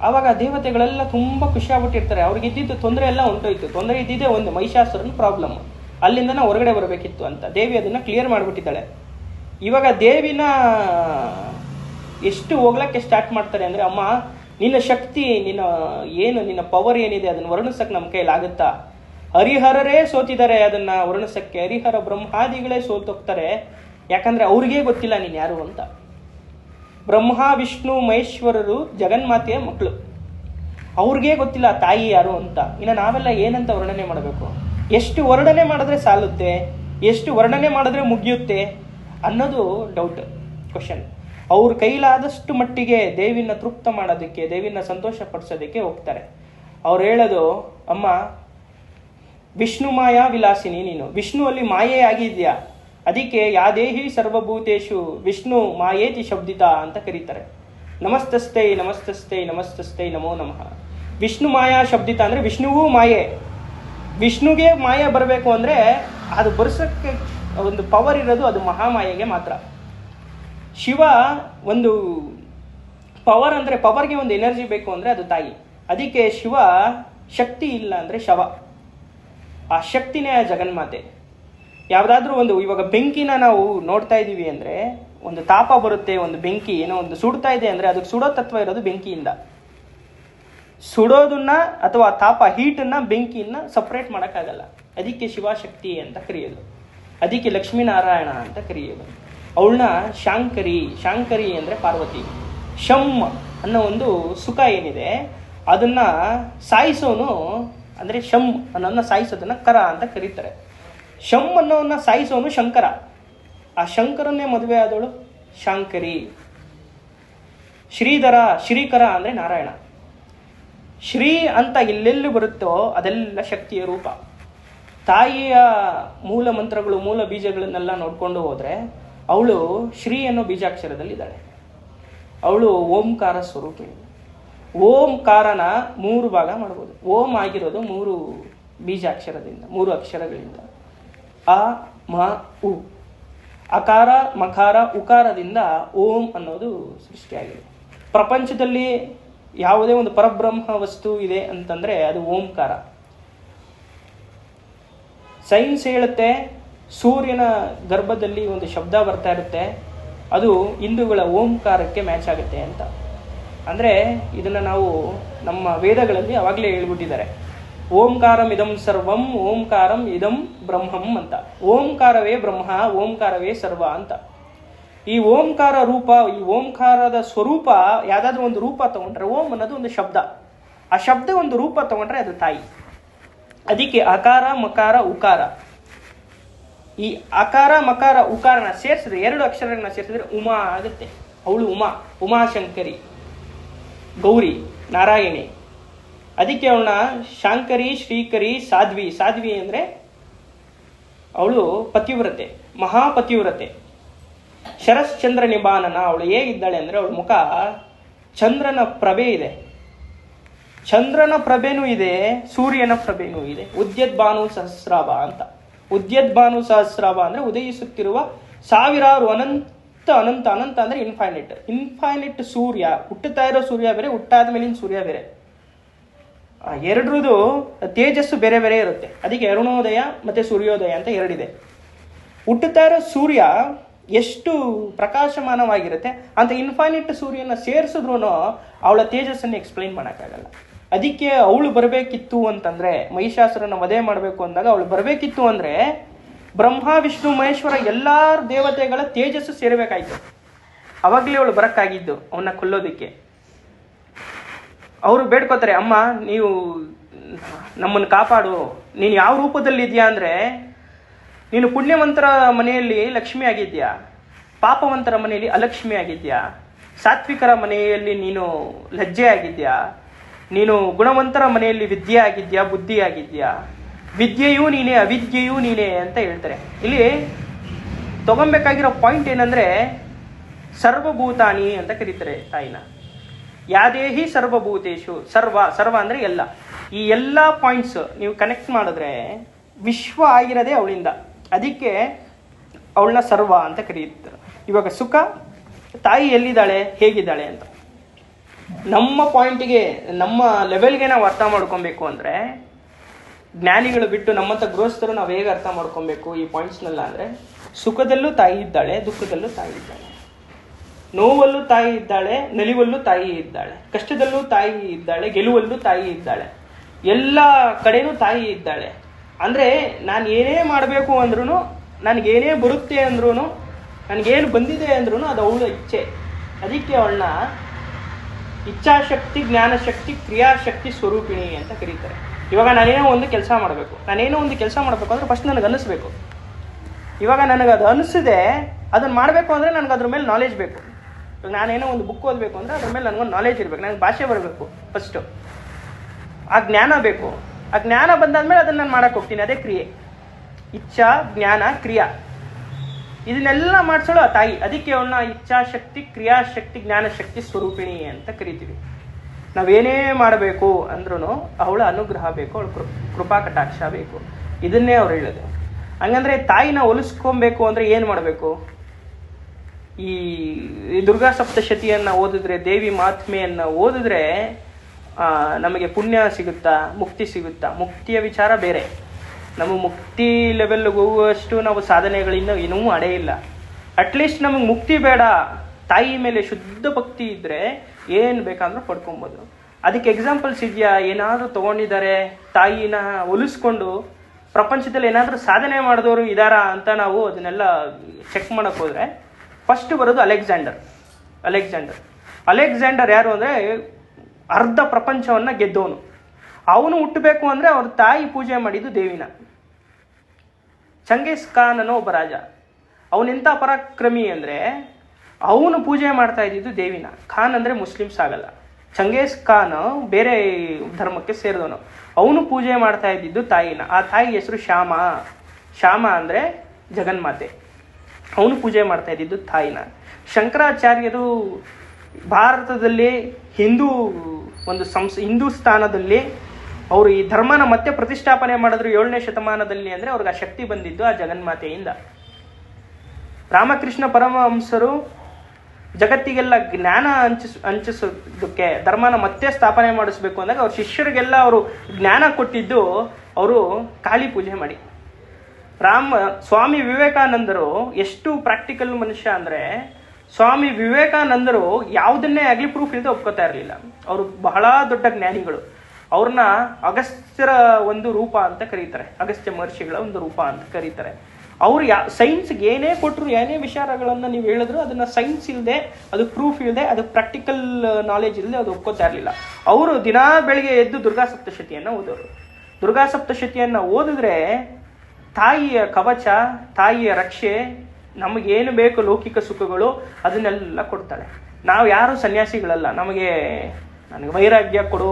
ಆವಾಗ ದೇವತೆಗಳೆಲ್ಲ ತುಂಬ ಖುಷಿಯಾಗ್ಬಿಟ್ಟಿರ್ತಾರೆ ಅವ್ರಿಗೆ ಇದ್ದಿದ್ದು ತೊಂದರೆ ಎಲ್ಲ ಉಂಟೋಯ್ತು. ತೊಂದರೆ ಇದ್ದಿದ್ದೇ ಒಂದು ಮಹಿಷಾಸುರನ ಪ್ರಾಬ್ಲಮ್ ಅಲ್ಲಿಂದನೇ ಹೊರಗಡೆ ಬರಬೇಕಿತ್ತು ಅಂತ. ದೇವಿ ಅದನ್ನ ಕ್ಲಿಯರ್ ಮಾಡಿಬಿಟ್ಟಿದ್ದಾಳೆ. ಇವಾಗ ದೇವಿನ ಎಷ್ಟು ಹೋಗ್ಲಕ್ಕೆ ಸ್ಟಾರ್ಟ್ ಮಾಡ್ತಾರೆ ಅಂದ್ರೆ, ಅಮ್ಮ, ನಿನ್ನ ಶಕ್ತಿ, ನಿನ್ನ ಏನು, ನಿನ್ನ ಪವರ್ ಏನಿದೆ, ಅದನ್ನ ವರ್ಣಿಸಕ್ ನಮ್ಮ ಕೈಯಲ್ಲಿ ಆಗುತ್ತಾ? ಹರಿಹರರೇ ಸೋತಿದ್ದಾರೆ ಅದನ್ನ ವರ್ಣಿಸಕ್ಕೆ. ಹರಿಹರ ಬ್ರಹ್ಮಾದಿಗಳೇ ಸೋತೋಗ್ತಾರೆ. ಯಾಕಂದ್ರೆ ಅವ್ರಿಗೇ ಗೊತ್ತಿಲ್ಲ ನೀನು ಯಾರು ಅಂತ. ಬ್ರಹ್ಮ, ವಿಷ್ಣು, ಮಹೇಶ್ವರರು, ಜಗನ್ಮಾತೆಯ ಮಕ್ಕಳು ಅವ್ರಿಗೇ ಗೊತ್ತಿಲ್ಲ ತಾಯಿ ಯಾರು ಅಂತ. ಇನ್ನು ನಾವೆಲ್ಲ ಏನಂತ ವರ್ಣನೆ ಮಾಡಬೇಕು? ಎಷ್ಟು ವರ್ಣನೆ ಮಾಡಿದ್ರೆ ಸಾಲುತ್ತೆ, ಎಷ್ಟು ವರ್ಣನೆ ಮಾಡಿದ್ರೆ ಮುಗಿಯುತ್ತೆ ಅನ್ನೋದು ಡೌಟ್ ಕ್ವಶನ್ ಅವ್ರ ಕೈಲಾದಷ್ಟು ಮಟ್ಟಿಗೆ ದೇವಿನ ತೃಪ್ತ ಮಾಡೋದಕ್ಕೆ, ದೇವಿನ ಸಂತೋಷ ಪಡಿಸೋದಕ್ಕೆ ಹೋಗ್ತಾರೆ. ಅವ್ರು ಹೇಳೋದು, ಅಮ್ಮ, ವಿಷ್ಣು ಮಾಯಾ ವಿಲಾಸಿನಿ ನೀನು. ವಿಷ್ಣು ಅಲ್ಲಿ ಮಾಯೆ ಆಗಿದ್ಯಾ? ಅದಕ್ಕೆ ಯಾದೇಹಿ ಸರ್ವಭೂತೇಶು ವಿಷ್ಣು ಮಾಯೇತಿ ಶಬ್ದಿತ? ಅಂತ ಕರೀತಾರೆ. ನಮಸ್ತಸ್ತೈ ನಮಸ್ತಸ್ತೈ ನಮಸ್ತಸ್ತೈ, ನಮೋ ನಮಃ. ವಿಷ್ಣು ಮಾಯಾ ಶಬ್ದಿತ ಅಂದ್ರೆ ವಿಷ್ಣುವೂ ಮಾಯೆ. ವಿಷ್ಣುಗೆ ಮಾಯ ಬರಬೇಕು ಅಂದರೆ ಅದು ಬರ್ಸೋಕ್ಕೆ ಒಂದು ಪವರ್ ಇರೋದು ಅದು ಮಹಾಮಾಯೆಗೆ ಮಾತ್ರ. ಶಿವ ಒಂದು ಪವರ್ ಅಂದರೆ ಪವರ್ಗೆ ಒಂದು ಎನರ್ಜಿ ಬೇಕು ಅಂದರೆ ಅದು ತಾಯಿ. ಅದಕ್ಕೆ ಶಿವ ಶಕ್ತಿ ಇಲ್ಲ ಅಂದರೆ ಶವ. ಆ ಶಕ್ತಿನೇ ಆ ಜಗನ್ಮಾತೆ. ಯಾವುದಾದ್ರೂ ಒಂದು ಇವಾಗ ಬೆಂಕಿನ ನಾವು ನೋಡ್ತಾ ಇದ್ದೀವಿ ಅಂದರೆ ಒಂದು ತಾಪ ಬರುತ್ತೆ, ಒಂದು ಬೆಂಕಿ ಏನೋ ಒಂದು ಸುಡ್ತಾ ಇದೆ ಅಂದರೆ ಅದಕ್ಕೆ ಸುಡೋ ತತ್ವ ಇರೋದು ಬೆಂಕಿಯಿಂದ. ಸುಡೋದನ್ನ ಅಥವಾ ತಾಪ ಹೀಟನ್ನ ಬೆಂಕಿಯನ್ನ ಸಪ್ರೇಟ್ ಮಾಡೋಕ್ಕಾಗಲ್ಲ. ಅದಕ್ಕೆ ಶಿವಶಕ್ತಿ ಅಂತ ಕರೆಯೋದು. ಅದಕ್ಕೆ ಲಕ್ಷ್ಮೀನಾರಾಯಣ ಅಂತ ಕರೆಯೋದು. ಅವಳನ್ನ ಶಾಂಕರಿ ಶಾಂಕರಿ ಅಂದ್ರೆ ಪಾರ್ವತಿ. ಶಮ್ ಅನ್ನೋ ಒಂದು ಸುಖ ಏನಿದೆ, ಅದನ್ನ ಸಾಯಿಸೋನು ಅಂದ್ರೆ ಶಮ್ ಅನ್ನೋದನ್ನ ಸಾಯಿಸೋದನ್ನ ಕರ ಅಂತ ಕರೀತಾರೆ. ಶಮ್ ಅನ್ನೋನ್ನ ಸಾಯಿಸೋನು ಶಂಕರ. ಆ ಶಂಕರನ್ನೇ ಮದುವೆ ಆದವಳು ಶಾಂಕರಿ. ಶ್ರೀಧರ, ಶ್ರೀಕರ ಅಂದ್ರೆ ನಾರಾಯಣ. ಶ್ರೀ ಅಂತ ಎಲ್ಲೆಲ್ಲಿ ಬರುತ್ತೋ ಅದೆಲ್ಲ ಶಕ್ತಿಯ ರೂಪ. ತಾಯಿಯ ಮೂಲ ಮಂತ್ರಗಳು, ಮೂಲ ಬೀಜಗಳನ್ನೆಲ್ಲ ನೋಡ್ಕೊಂಡು ಹೋದರೆ ಅವಳು ಶ್ರೀ ಅನ್ನೋ ಬೀಜಾಕ್ಷರದಲ್ಲಿದ್ದಾಳೆ. ಅವಳು ಓಂಕಾರ ಸ್ವರೂಪಿಣಿ. ಓಂಕಾರನ ಮೂರು ಭಾಗ ಮಾಡ್ಬೋದು. ಓಂ ಆಗಿರೋದು ಮೂರು ಬೀಜಾಕ್ಷರದಿಂದ, ಮೂರು ಅಕ್ಷರಗಳಿಂದ. ಅ, ಮ, ಉ. ಅಕಾರ, ಮಕಾರ, ಉಕಾರದಿಂದ ಓಂ ಅನ್ನೋದು ಸೃಷ್ಟಿಯಾಗಿದೆ. ಪ್ರಪಂಚದಲ್ಲಿ ಯಾವುದೇ ಒಂದು ಪರಬ್ರಹ್ಮ ವಸ್ತು ಇದೆ ಅಂತಂದ್ರೆ ಅದು ಓಂಕಾರ. ಸೈನ್ಸ್ ಹೇಳುತ್ತೆ, ಸೂರ್ಯನ ಗರ್ಭದಲ್ಲಿ ಒಂದು ಶಬ್ದ ಬರ್ತಾ ಇರುತ್ತೆ, ಅದು ಹಿಂದೂಗಳ ಓಂಕಾರಕ್ಕೆ ಮ್ಯಾಚ್ ಆಗುತ್ತೆ ಅಂತ. ಅಂದರೆ ಇದನ್ನು ನಾವು ನಮ್ಮ ವೇದಗಳಲ್ಲಿ ಅವಾಗಲೇ ಹೇಳ್ಬಿಟ್ಟಿದ್ದಾರೆ. ಓಂಕಾರಂ ಇದಂ ಸರ್ವಂ, ಓಂಕಾರಂ ಇದಂ ಬ್ರಹ್ಮಂ ಅಂತ. ಓಂಕಾರವೇ ಬ್ರಹ್ಮ, ಓಂಕಾರವೇ ಸರ್ವ ಅಂತ. ಈ ಓಂಕಾರ ರೂಪ, ಈ ಓಂಕಾರದ ಸ್ವರೂಪ ಯಾವುದಾದ್ರೂ ಒಂದು ರೂಪ ತಗೊಂಡ್ರೆ, ಓಂ ಅನ್ನೋದು ಒಂದು ಶಬ್ದ. ಆ ಶಬ್ದ ಒಂದು ರೂಪ ತಗೊಂಡ್ರೆ ಅದು ತಾಯಿ. ಅದಕ್ಕೆ ಅಕಾರ, ಮಕಾರ, ಉಕಾರ. ಈ ಅಕಾರ, ಮಕಾರ, ಉಕಾರನ ಸೇರಿಸಿದ್ರೆ ಎರಡು ಅಕ್ಷರಗಳನ್ನ ಸೇರಿಸಿದ್ರೆ ಉಮಾ ಆಗುತ್ತೆ. ಅವಳು ಉಮಾ, ಉಮಾಶಂಕರಿ, ಗೌರಿ, ನಾರಾಯಣಿ. ಅದಕ್ಕೆ ಅವಳನ್ನ ಶಾಂಕರಿ, ಶ್ರೀಕರಿ, ಸಾಧ್ವಿ. ಸಾಧ್ವಿ ಅಂದರೆ ಅವಳು ಪತಿವ್ರತೆ, ಮಹಾಪತಿವ್ರತೆ. ಶರಶ್ಚಂದ್ರ ನಿಬಾನನ ಅವಳು ಹೇಗಿದ್ದಾಳೆ ಅಂದರೆ ಅವಳ ಮುಖ ಚಂದ್ರನ ಪ್ರಭೆ ಇದೆ. ಚಂದ್ರನ ಪ್ರಭೆನೂ ಇದೆ, ಸೂರ್ಯನ ಪ್ರಭೆನೂ ಇದೆ. ಉದ್ಯದ್ ಭಾನು ಸಹಸ್ರಾಭ ಅಂತ. ಉದ್ಯದ್ಭಾನು ಸಹಸ್ರಾಭ ಅಂದರೆ ಉದಯಿಸುತ್ತಿರುವ ಸಾವಿರಾರು ಅನಂತ ಅನಂತ ಅನಂತ ಅಂದರೆ ಇನ್ಫೈನಿಟ್ ಇನ್ಫೈನಿಟ್ ಸೂರ್ಯ, ಹುಟ್ಟುತ್ತಾ ಇರೋ ಸೂರ್ಯ ಬೇರೆ, ಹುಟ್ಟಾದ ಮೇಲಿನ ಸೂರ್ಯ ಬೇರೆ. ಎರಡರದು ತೇಜಸ್ಸು ಬೇರೆ ಬೇರೆ ಇರುತ್ತೆ. ಅದಕ್ಕೆ ಅರುಣೋದಯ ಮತ್ತು ಸೂರ್ಯೋದಯ ಅಂತ ಎರಡಿದೆ. ಹುಟ್ಟುತ್ತಾ ಇರೋ ಸೂರ್ಯ ಎಷ್ಟು ಪ್ರಕಾಶಮಾನವಾಗಿರುತ್ತೆ ಅಂತ ಇನ್ಫೈನಿಟ್ ಸೂರ್ಯನ ಸೇರಿಸಿದ್ರು ಅವಳ ತೇಜಸ್ಸನ್ನು ಎಕ್ಸ್ಪ್ಲೈನ್ ಮಾಡೋಕ್ಕಾಗಲ್ಲ. ಅದಕ್ಕೆ ಅವಳು ಬರಬೇಕಿತ್ತು ಅಂತಂದರೆ, ಮಹಿಷಾಸುರನ ವಧೆ ಮಾಡಬೇಕು ಅಂದಾಗ ಅವಳು ಬರಬೇಕಿತ್ತು ಅಂದರೆ, ಬ್ರಹ್ಮ, ವಿಷ್ಣು, ಮಹೇಶ್ವರ ಎಲ್ಲ ದೇವತೆಗಳ ತೇಜಸ್ಸು ಸೇರಬೇಕಾಯಿತು. ಅವಾಗಲೇ ಅವಳು ಬರೋಕ್ಕಾಗಿದ್ದು ಅವನ್ನ ಕೊಲ್ಲೋದಕ್ಕೆ. ಅವರು ಬೇಡ್ಕೋತಾರೆ, ಅಮ್ಮ, ನೀವು ನಮ್ಮನ್ನು ಕಾಪಾಡು. ನೀನು ಯಾವ ರೂಪದಲ್ಲಿ ಇದೆಯಾ ಅಂದರೆ ನೀನು ಪುಣ್ಯವಂತರ ಮನೆಯಲ್ಲಿ ಲಕ್ಷ್ಮಿ ಆಗಿದ್ಯಾ ಪಾಪವಂತರ ಮನೆಯಲ್ಲಿ ಅಲಕ್ಷ್ಮಿ ಆಗಿದ್ಯಾ ಸಾತ್ವಿಕರ ಮನೆಯಲ್ಲಿ ನೀನು ಲಜ್ಜೆ ಆಗಿದ್ಯಾ ನೀನು ಗುಣವಂತರ ಮನೆಯಲ್ಲಿ ವಿದ್ಯೆ ಆಗಿದ್ಯಾ ಬುದ್ಧಿ ಆಗಿದ್ಯಾ ವಿದ್ಯೆಯೂ ನೀನೇ, ಅವಿದ್ಯೆಯೂ ನೀನೇ ಅಂತ ಹೇಳ್ತಾರೆ. ಇಲ್ಲಿ ತಗೊಬೇಕಾಗಿರೋ ಪಾಯಿಂಟ್ ಏನಂದ್ರೆ ಸರ್ವಭೂತಾನಿ ಅಂತ ಕರೀತಾರೆ ತಾಯಿನ. ಯಾದೇಹಿ ಸರ್ವಭೂತೇಶು, ಸರ್ವ ಸರ್ವ ಅಂದ್ರೆ ಎಲ್ಲ. ಈ ಎಲ್ಲ ಪಾಯಿಂಟ್ಸ್ ನೀವು ಕನೆಕ್ಟ್ ಮಾಡಿದ್ರೆ ವಿಶ್ವ ಆಗಿರೋದೇ ಅವಳಿಂದ. ಅದಕ್ಕೆ ಅವಳನ್ನ ಸರ್ವ ಅಂತ ಕರೆಯುತ್ತಾರೆ. ಇವಾಗ ಸುಖ, ತಾಯಿ ಎಲ್ಲಿದ್ದಾಳೆ, ಹೇಗಿದ್ದಾಳೆ ಅಂತ. ನಮ್ಮ ಪಾಯಿಂಟಿಗೆ ನಮ್ಮ ಲೆವೆಲ್ಗೆ ನಾವು ಅರ್ಥ ಮಾಡ್ಕೊಬೇಕು ಅಂದರೆ, ಜ್ಞಾನಿಗಳು ಬಿಟ್ಟು ನಮ್ಮಂಥ ಗೃಹಸ್ಥರು ನಾವು ಹೇಗೆ ಅರ್ಥ ಮಾಡ್ಕೊಬೇಕು ಈ ಪಾಯಿಂಟ್ಸ್ನೆಲ್ಲ ಅಂದರೆ, ಸುಖದಲ್ಲೂ ತಾಯಿ ಇದ್ದಾಳೆ, ದುಃಖದಲ್ಲೂ ತಾಯಿ ಇದ್ದಾಳೆ. ನೋವಲ್ಲೂ ತಾಯಿ ಇದ್ದಾಳೆ, ನಲಿವಲ್ಲೂ ತಾಯಿ ಇದ್ದಾಳೆ. ಕಷ್ಟದಲ್ಲೂ ತಾಯಿ ಇದ್ದಾಳೆ, ಗೆಲುವಲ್ಲೂ ತಾಯಿ ಇದ್ದಾಳೆ. ಎಲ್ಲ ಕಡೆಯೂ ತಾಯಿ ಇದ್ದಾಳೆ. ಅಂದರೆ ನಾನು ಏನೇ ಮಾಡಬೇಕು ಅಂದ್ರೂ ನನಗೇನೇ ಬರುತ್ತೆ ಅಂದ್ರೂ ನನಗೇನು ಬಂದಿದೆ ಅಂದ್ರೂ ಅದು ಅವಳ ಇಚ್ಛೆ. ಅದಕ್ಕೆ ಅವಳನ್ನ ಇಚ್ಛಾಶಕ್ತಿ, ಜ್ಞಾನಶಕ್ತಿ, ಕ್ರಿಯಾಶಕ್ತಿ ಸ್ವರೂಪಿಣಿ ಅಂತ ಕರೀತಾರೆ. ಇವಾಗ ನಾನೇನೋ ಒಂದು ಕೆಲಸ ಮಾಡಬೇಕು. ನಾನೇನೋ ಒಂದು ಕೆಲಸ ಮಾಡಬೇಕು ಅಂದ್ರೆ ಫಸ್ಟ್ ನನಗೆ ಅನ್ನಿಸ್ಬೇಕು. ಇವಾಗ ನನಗೆ ಅದು ಅನಿಸಿದೆ ಅದನ್ನು ಮಾಡಬೇಕು ಅಂದರೆ ನನಗೆ ಅದ್ರ ಮೇಲೆ ನಾಲೆಜ್ ಬೇಕು. ಇವಾಗ ನಾನೇನೋ ಒಂದು ಬುಕ್ ಓದಬೇಕು ಅಂದರೆ ಅದ್ರ ಮೇಲೆ ನನಗೊಂದು ನಾಲೆಜ್ ಇರಬೇಕು. ನನಗೆ ಭಾಷೆ ಬರಬೇಕು ಫಸ್ಟು ಆ ಜ್ಞಾನ ಬೇಕು. ಆ ಜ್ಞಾನ ಬಂದಾದ್ಮೇಲೆ ಅದನ್ನ ನಾನು ಮಾಡಕ್ ಹೋಗ್ತೀನಿ, ಅದೇ ಕ್ರಿಯೆ. ಇಚ್ಛಾ, ಜ್ಞಾನ, ಕ್ರಿಯಾ. ಇದನ್ನೆಲ್ಲ ಮಾಡಿಸೋಳು ಆ ತಾಯಿ. ಅದಕ್ಕೆ ಅವಳನ್ನ ಇಚ್ಛಾಶಕ್ತಿ ಕ್ರಿಯಾಶಕ್ತಿ ಜ್ಞಾನಶಕ್ತಿ ಸ್ವರೂಪಿಣಿ ಅಂತ ಕರಿತೀವಿ. ನಾವೇನೇ ಮಾಡಬೇಕು ಅಂದ್ರೂ ಅವಳ ಅನುಗ್ರಹ ಬೇಕು, ಅವಳು ಕೃಪಾ ಕಟಾಕ್ಷ ಬೇಕು. ಇದನ್ನೇ ಅವ್ರು ಹೇಳೋದು. ಹಂಗಂದ್ರೆ ತಾಯಿನ ಒಲಿಸ್ಕೊಬೇಕು ಅಂದ್ರೆ ಏನು ಮಾಡಬೇಕು? ಈ ದುರ್ಗಾ ಸಪ್ತಶತಿಯನ್ನು ಓದಿದ್ರೆ, ದೇವಿ ಮಾತ್ಮೆಯನ್ನು ಓದಿದ್ರೆ ನಮಗೆ ಪುಣ್ಯ ಸಿಗುತ್ತಾ, ಮುಕ್ತಿ ಸಿಗುತ್ತಾ? ಮುಕ್ತಿಯ ವಿಚಾರ ಬೇರೆ. ನಮ್ಮ ಮುಕ್ತಿ ಲೆವೆಲ್ಗೆ ಹೋಗುವಷ್ಟು ನಾವು ಸಾಧನೆಗಳಿಂದ ಇನ್ನೂ ಅಡೇ ಇಲ್ಲ. ಅಟ್ಲೀಸ್ಟ್ ನಮಗೆ ಮುಕ್ತಿ ಬೇಡ. ತಾಯಿ ಮೇಲೆ ಶುದ್ಧ ಭಕ್ತಿ ಇದ್ದರೆ ಏನು ಬೇಕಾದರೂ ಪಡ್ಕೊಬೋದು. ಅದಕ್ಕೆ ಎಕ್ಸಾಂಪಲ್ಸ್ ಇದೆಯಾ? ಏನಾದರೂ ತೊಗೊಂಡಿದ್ದಾರೆ? ತಾಯಿನ ಒಲಿಸ್ಕೊಂಡು ಪ್ರಪಂಚದಲ್ಲಿ ಏನಾದರೂ ಸಾಧನೆ ಮಾಡಿದವರು ಇದ್ದಾರಾ ಅಂತ ನಾವು ಅದನ್ನೆಲ್ಲ ಚೆಕ್ ಮಾಡಕ್ಕೆ ಹೋದರೆ ಫಸ್ಟ್ ಬರೋದು ಅಲೆಕ್ಸಾಂಡರ್ ಅಲೆಕ್ಸಾಂಡರ್ ಅಲೆಕ್ಸಾಂಡರ್ ಯಾರು ಅಂದರೆ ಅರ್ಧ ಪ್ರಪಂಚವನ್ನು ಗೆದ್ದವನು ಅವನು ಹುಟ್ಟಬೇಕು ಅಂದರೆ ಅವ್ರ ತಾಯಿ ಪೂಜೆ ಮಾಡಿದ್ದು ದೇವಿನ. ಚಂಗೇಸ್ ಖಾನ್ ಅನ್ನೋ ಒಬ್ಬ ರಾಜ. ಅವನೆಂಥ ಪರಾಕ್ರಮಿ ಅಂದರೆ ಅವನು ಪೂಜೆ ಮಾಡ್ತಾ ಇದ್ದಿದ್ದು ದೇವಿನ. ಖಾನ್ ಅಂದರೆ ಮುಸ್ಲಿಮ್ಸ್ ಆಗಲ್ಲ. ಚಂಗೇಸ್ ಖಾನ್ ಬೇರೆ ಧರ್ಮಕ್ಕೆ ಸೇರಿದವನು. ಅವನು ಪೂಜೆ ಮಾಡ್ತಾ ಇದ್ದಿದ್ದು ತಾಯಿನ. ಆ ತಾಯಿ ಹೆಸರು ಶ್ಯಾಮ. ಶ್ಯಾಮ ಅಂದರೆ ಜಗನ್ಮಾತೆ. ಅವನು ಪೂಜೆ ಮಾಡ್ತಾ ಇದ್ದಿದ್ದು ತಾಯಿನ. ಶಂಕರಾಚಾರ್ಯರು ಭಾರತದಲ್ಲಿ ಹಿಂದೂ ಒಂದು ಸಂಸ್, ಹಿಂದೂ ಸ್ಥಾನದಲ್ಲಿ ಅವರು ಈ ಧರ್ಮನ ಮತ್ತೆ ಪ್ರತಿಷ್ಠಾಪನೆ ಮಾಡಿದ್ರು ಏಳನೇ ಶತಮಾನದಲ್ಲಿ ಅಂದರೆ ಅವ್ರಿಗೆ ಆ ಶಕ್ತಿ ಬಂದಿದ್ದು ಆ ಜಗನ್ಮಾತೆಯಿಂದ. ರಾಮಕೃಷ್ಣ ಪರಮಹಂಸರು ಜಗತ್ತಿಗೆಲ್ಲ ಜ್ಞಾನ ಹಂಚಿಸ್, ಹಂಚಿಸೋದಕ್ಕೆ, ಧರ್ಮನ ಮತ್ತೆ ಸ್ಥಾಪನೆ ಮಾಡಿಸ್ಬೇಕು ಅಂದಾಗ ಅವ್ರ ಶಿಷ್ಯರಿಗೆಲ್ಲ ಅವರು ಜ್ಞಾನ ಕೊಟ್ಟಿದ್ದು ಅವರು ಕಾಳಿ ಪೂಜೆ ಮಾಡಿ. ರಾಮ, ಸ್ವಾಮಿ ವಿವೇಕಾನಂದರು ಎಷ್ಟು ಪ್ರಾಕ್ಟಿಕಲ್ ಮನುಷ್ಯ ಅಂದ್ರೆ ಸ್ವಾಮಿ ವಿವೇಕಾನಂದರು ಯಾವುದನ್ನೇ ಆಗಲಿ ಪ್ರೂಫ್ ಇಲ್ಲದೆ ಒಪ್ಕೋತಾ ಇರಲಿಲ್ಲ. ಅವರು ಬಹಳ ದೊಡ್ಡ ಜ್ಞಾನಿಗಳು. ಅವ್ರನ್ನ ಅಗಸ್ತ್ಯರ ಒಂದು ರೂಪ ಅಂತ ಕರೀತಾರೆ. ಅಗಸ್ತ್ಯ ಮಹರ್ಷಿಗಳ ಒಂದು ರೂಪ ಅಂತ ಕರೀತಾರೆ. ಅವ್ರು ಯಾ ಸೈನ್ಸ್ಗೆ ಏನೇ ಕೊಟ್ಟರು ಏನೇ ವಿಚಾರಗಳನ್ನು ನೀವು ಹೇಳಿದ್ರು, ಅದನ್ನ ಸೈನ್ಸ್ ಇಲ್ಲದೆ ಅದು ಪ್ರೂಫ್ ಇಲ್ಲದೆ ಅದು ಪ್ರಾಕ್ಟಿಕಲ್ ನಾಲೆಜ್ ಇಲ್ಲದೆ ಅದು ಒಪ್ಕೋತಾ ಇರಲಿಲ್ಲ. ಅವರು ದಿನಾ ಬೆಳಗ್ಗೆ ಎದ್ದು ದುರ್ಗಾ ಸಪ್ತಶತಿಯನ್ನು ಓದೋರು. ದುರ್ಗಾ ಸಪ್ತಶತಿಯನ್ನು ಓದಿದ್ರೆ ತಾಯಿಯ ಕವಚ, ತಾಯಿಯ ರಕ್ಷೆ ನಮಗೇನು ಬೇಕು ಲೌಕಿಕ ಸುಖಗಳು ಅದನ್ನೆಲ್ಲ ಕೊಡ್ತಾಳೆ. ನಾವು ಯಾರು ಸನ್ಯಾಸಿಗಳಲ್ಲ, ನಮಗೆ ನನಗೆ ವೈರಾಗ್ಯ ಕೊಡು,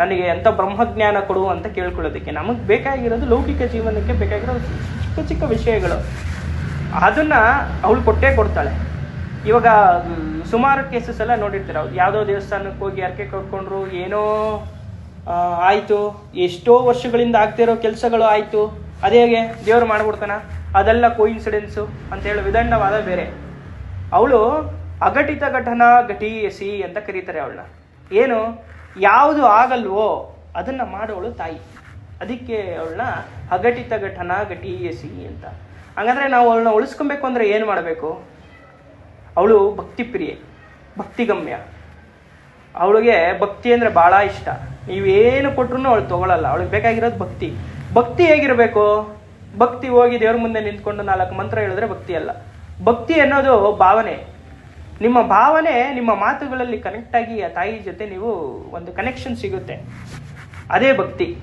ನನಗೆ ಎಂಥ ಬ್ರಹ್ಮಜ್ಞಾನ ಕೊಡು ಅಂತ ಕೇಳ್ಕೊಳ್ಳೋದಕ್ಕೆ ನಮಗೆ ಬೇಕಾಗಿರೋದು ಲೌಕಿಕ ಜೀವನಕ್ಕೆ ಬೇಕಾಗಿರೋ ಚಿಕ್ಕ ಚಿಕ್ಕ ವಿಷಯಗಳು. ಅದನ್ನ ಅವಳು ಕೊಟ್ಟೇ ಕೊಡ್ತಾಳೆ. ಇವಾಗ ಸುಮಾರು ಕೇಸಸ್ ಎಲ್ಲ ನೋಡಿರ್ತೀರ ಅವ್ರು ಯಾವುದೋ ದೇವಸ್ಥಾನಕ್ಕೆ ಹೋಗಿ ಅರ್ಕೆ ಕೊಟ್ಕೊಂಡ್ರು ಏನೋ ಆಯ್ತು, ಎಷ್ಟೋ ವರ್ಷಗಳಿಂದ ಆಗ್ತಿರೋ ಕೆಲಸಗಳು ಆಯಿತು ಅದೇ ಹೇಗೆ ದೇವ್ರು ಮಾಡ್ಬಿಡ್ತಾನ? ಅದೆಲ್ಲ ಕೋಇನ್ಸಿಡೆನ್ಸು ಅಂತ ಹೇಳೋ ಬೇರೆ. ಅವಳು ಅಘಟಿತ ಘಟನಾ ಘಟೀಯಸಿ ಅಂತ ಕರೀತಾರೆ ಅವಳನ್ನ. ಏನು? ಯಾವುದು ಆಗಲ್ವೋ ಅದನ್ನ ಮಾಡೋಳು ತಾಯಿ. ಅದಕ್ಕೆ ಅವಳನ್ನ ಅಘಟಿತ ಘಟನಾ ಘಟೀಯಸಿ ಅಂತ. ಹಾಗಾದ್ರೆ ನಾವು ಅವಳನ್ನ ಉಳಿಸ್ಕೊಬೇಕು ಅಂದ್ರೆ ಏನು ಮಾಡಬೇಕು? ಅವಳು ಭಕ್ತಿ ಪ್ರಿಯೆ ಭಕ್ತಿಗಮ್ಯ. ಅವಳಿಗೆ ಭಕ್ತಿ ಅಂದ್ರೆ ಬಹಳ ಇಷ್ಟ. ನೀವೇನು ಕೊಟ್ರು ಅವಳು ತಗೊಳಲ್ಲ. ಅವಳಿಗೆ ಬೇಕಾಗಿರೋದು ಭಕ್ತಿ. ಭಕ್ತಿ ಹೇಗಿರಬೇಕು? ಭಕ್ತಿ ಹೋಗಿ ದೇವ್ರ ಮುಂದೆ ನಿಂತ್ಕೊಂಡು ನಾಲ್ಕು ಮಂತ್ರ ಹೇಳಿದ್ರೆ ಭಕ್ತಿ ಅಲ್ಲ. ಭಕ್ತಿ ಅನ್ನೋದು ಭಾವನೆ. ನಿಮ್ಮ ಭಾವನೆ ನಿಮ್ಮ ಮಾತುಗಳಲ್ಲಿ ಕನೆಕ್ಟ್ ಆಗಿ ಆ ತಾಯಿ ಜೊತೆ ನೀವು ಒಂದು ಕನೆಕ್ಷನ್ ಸಿಗುತ್ತೆ. ಅದೇ ಭಕ್ತಿ.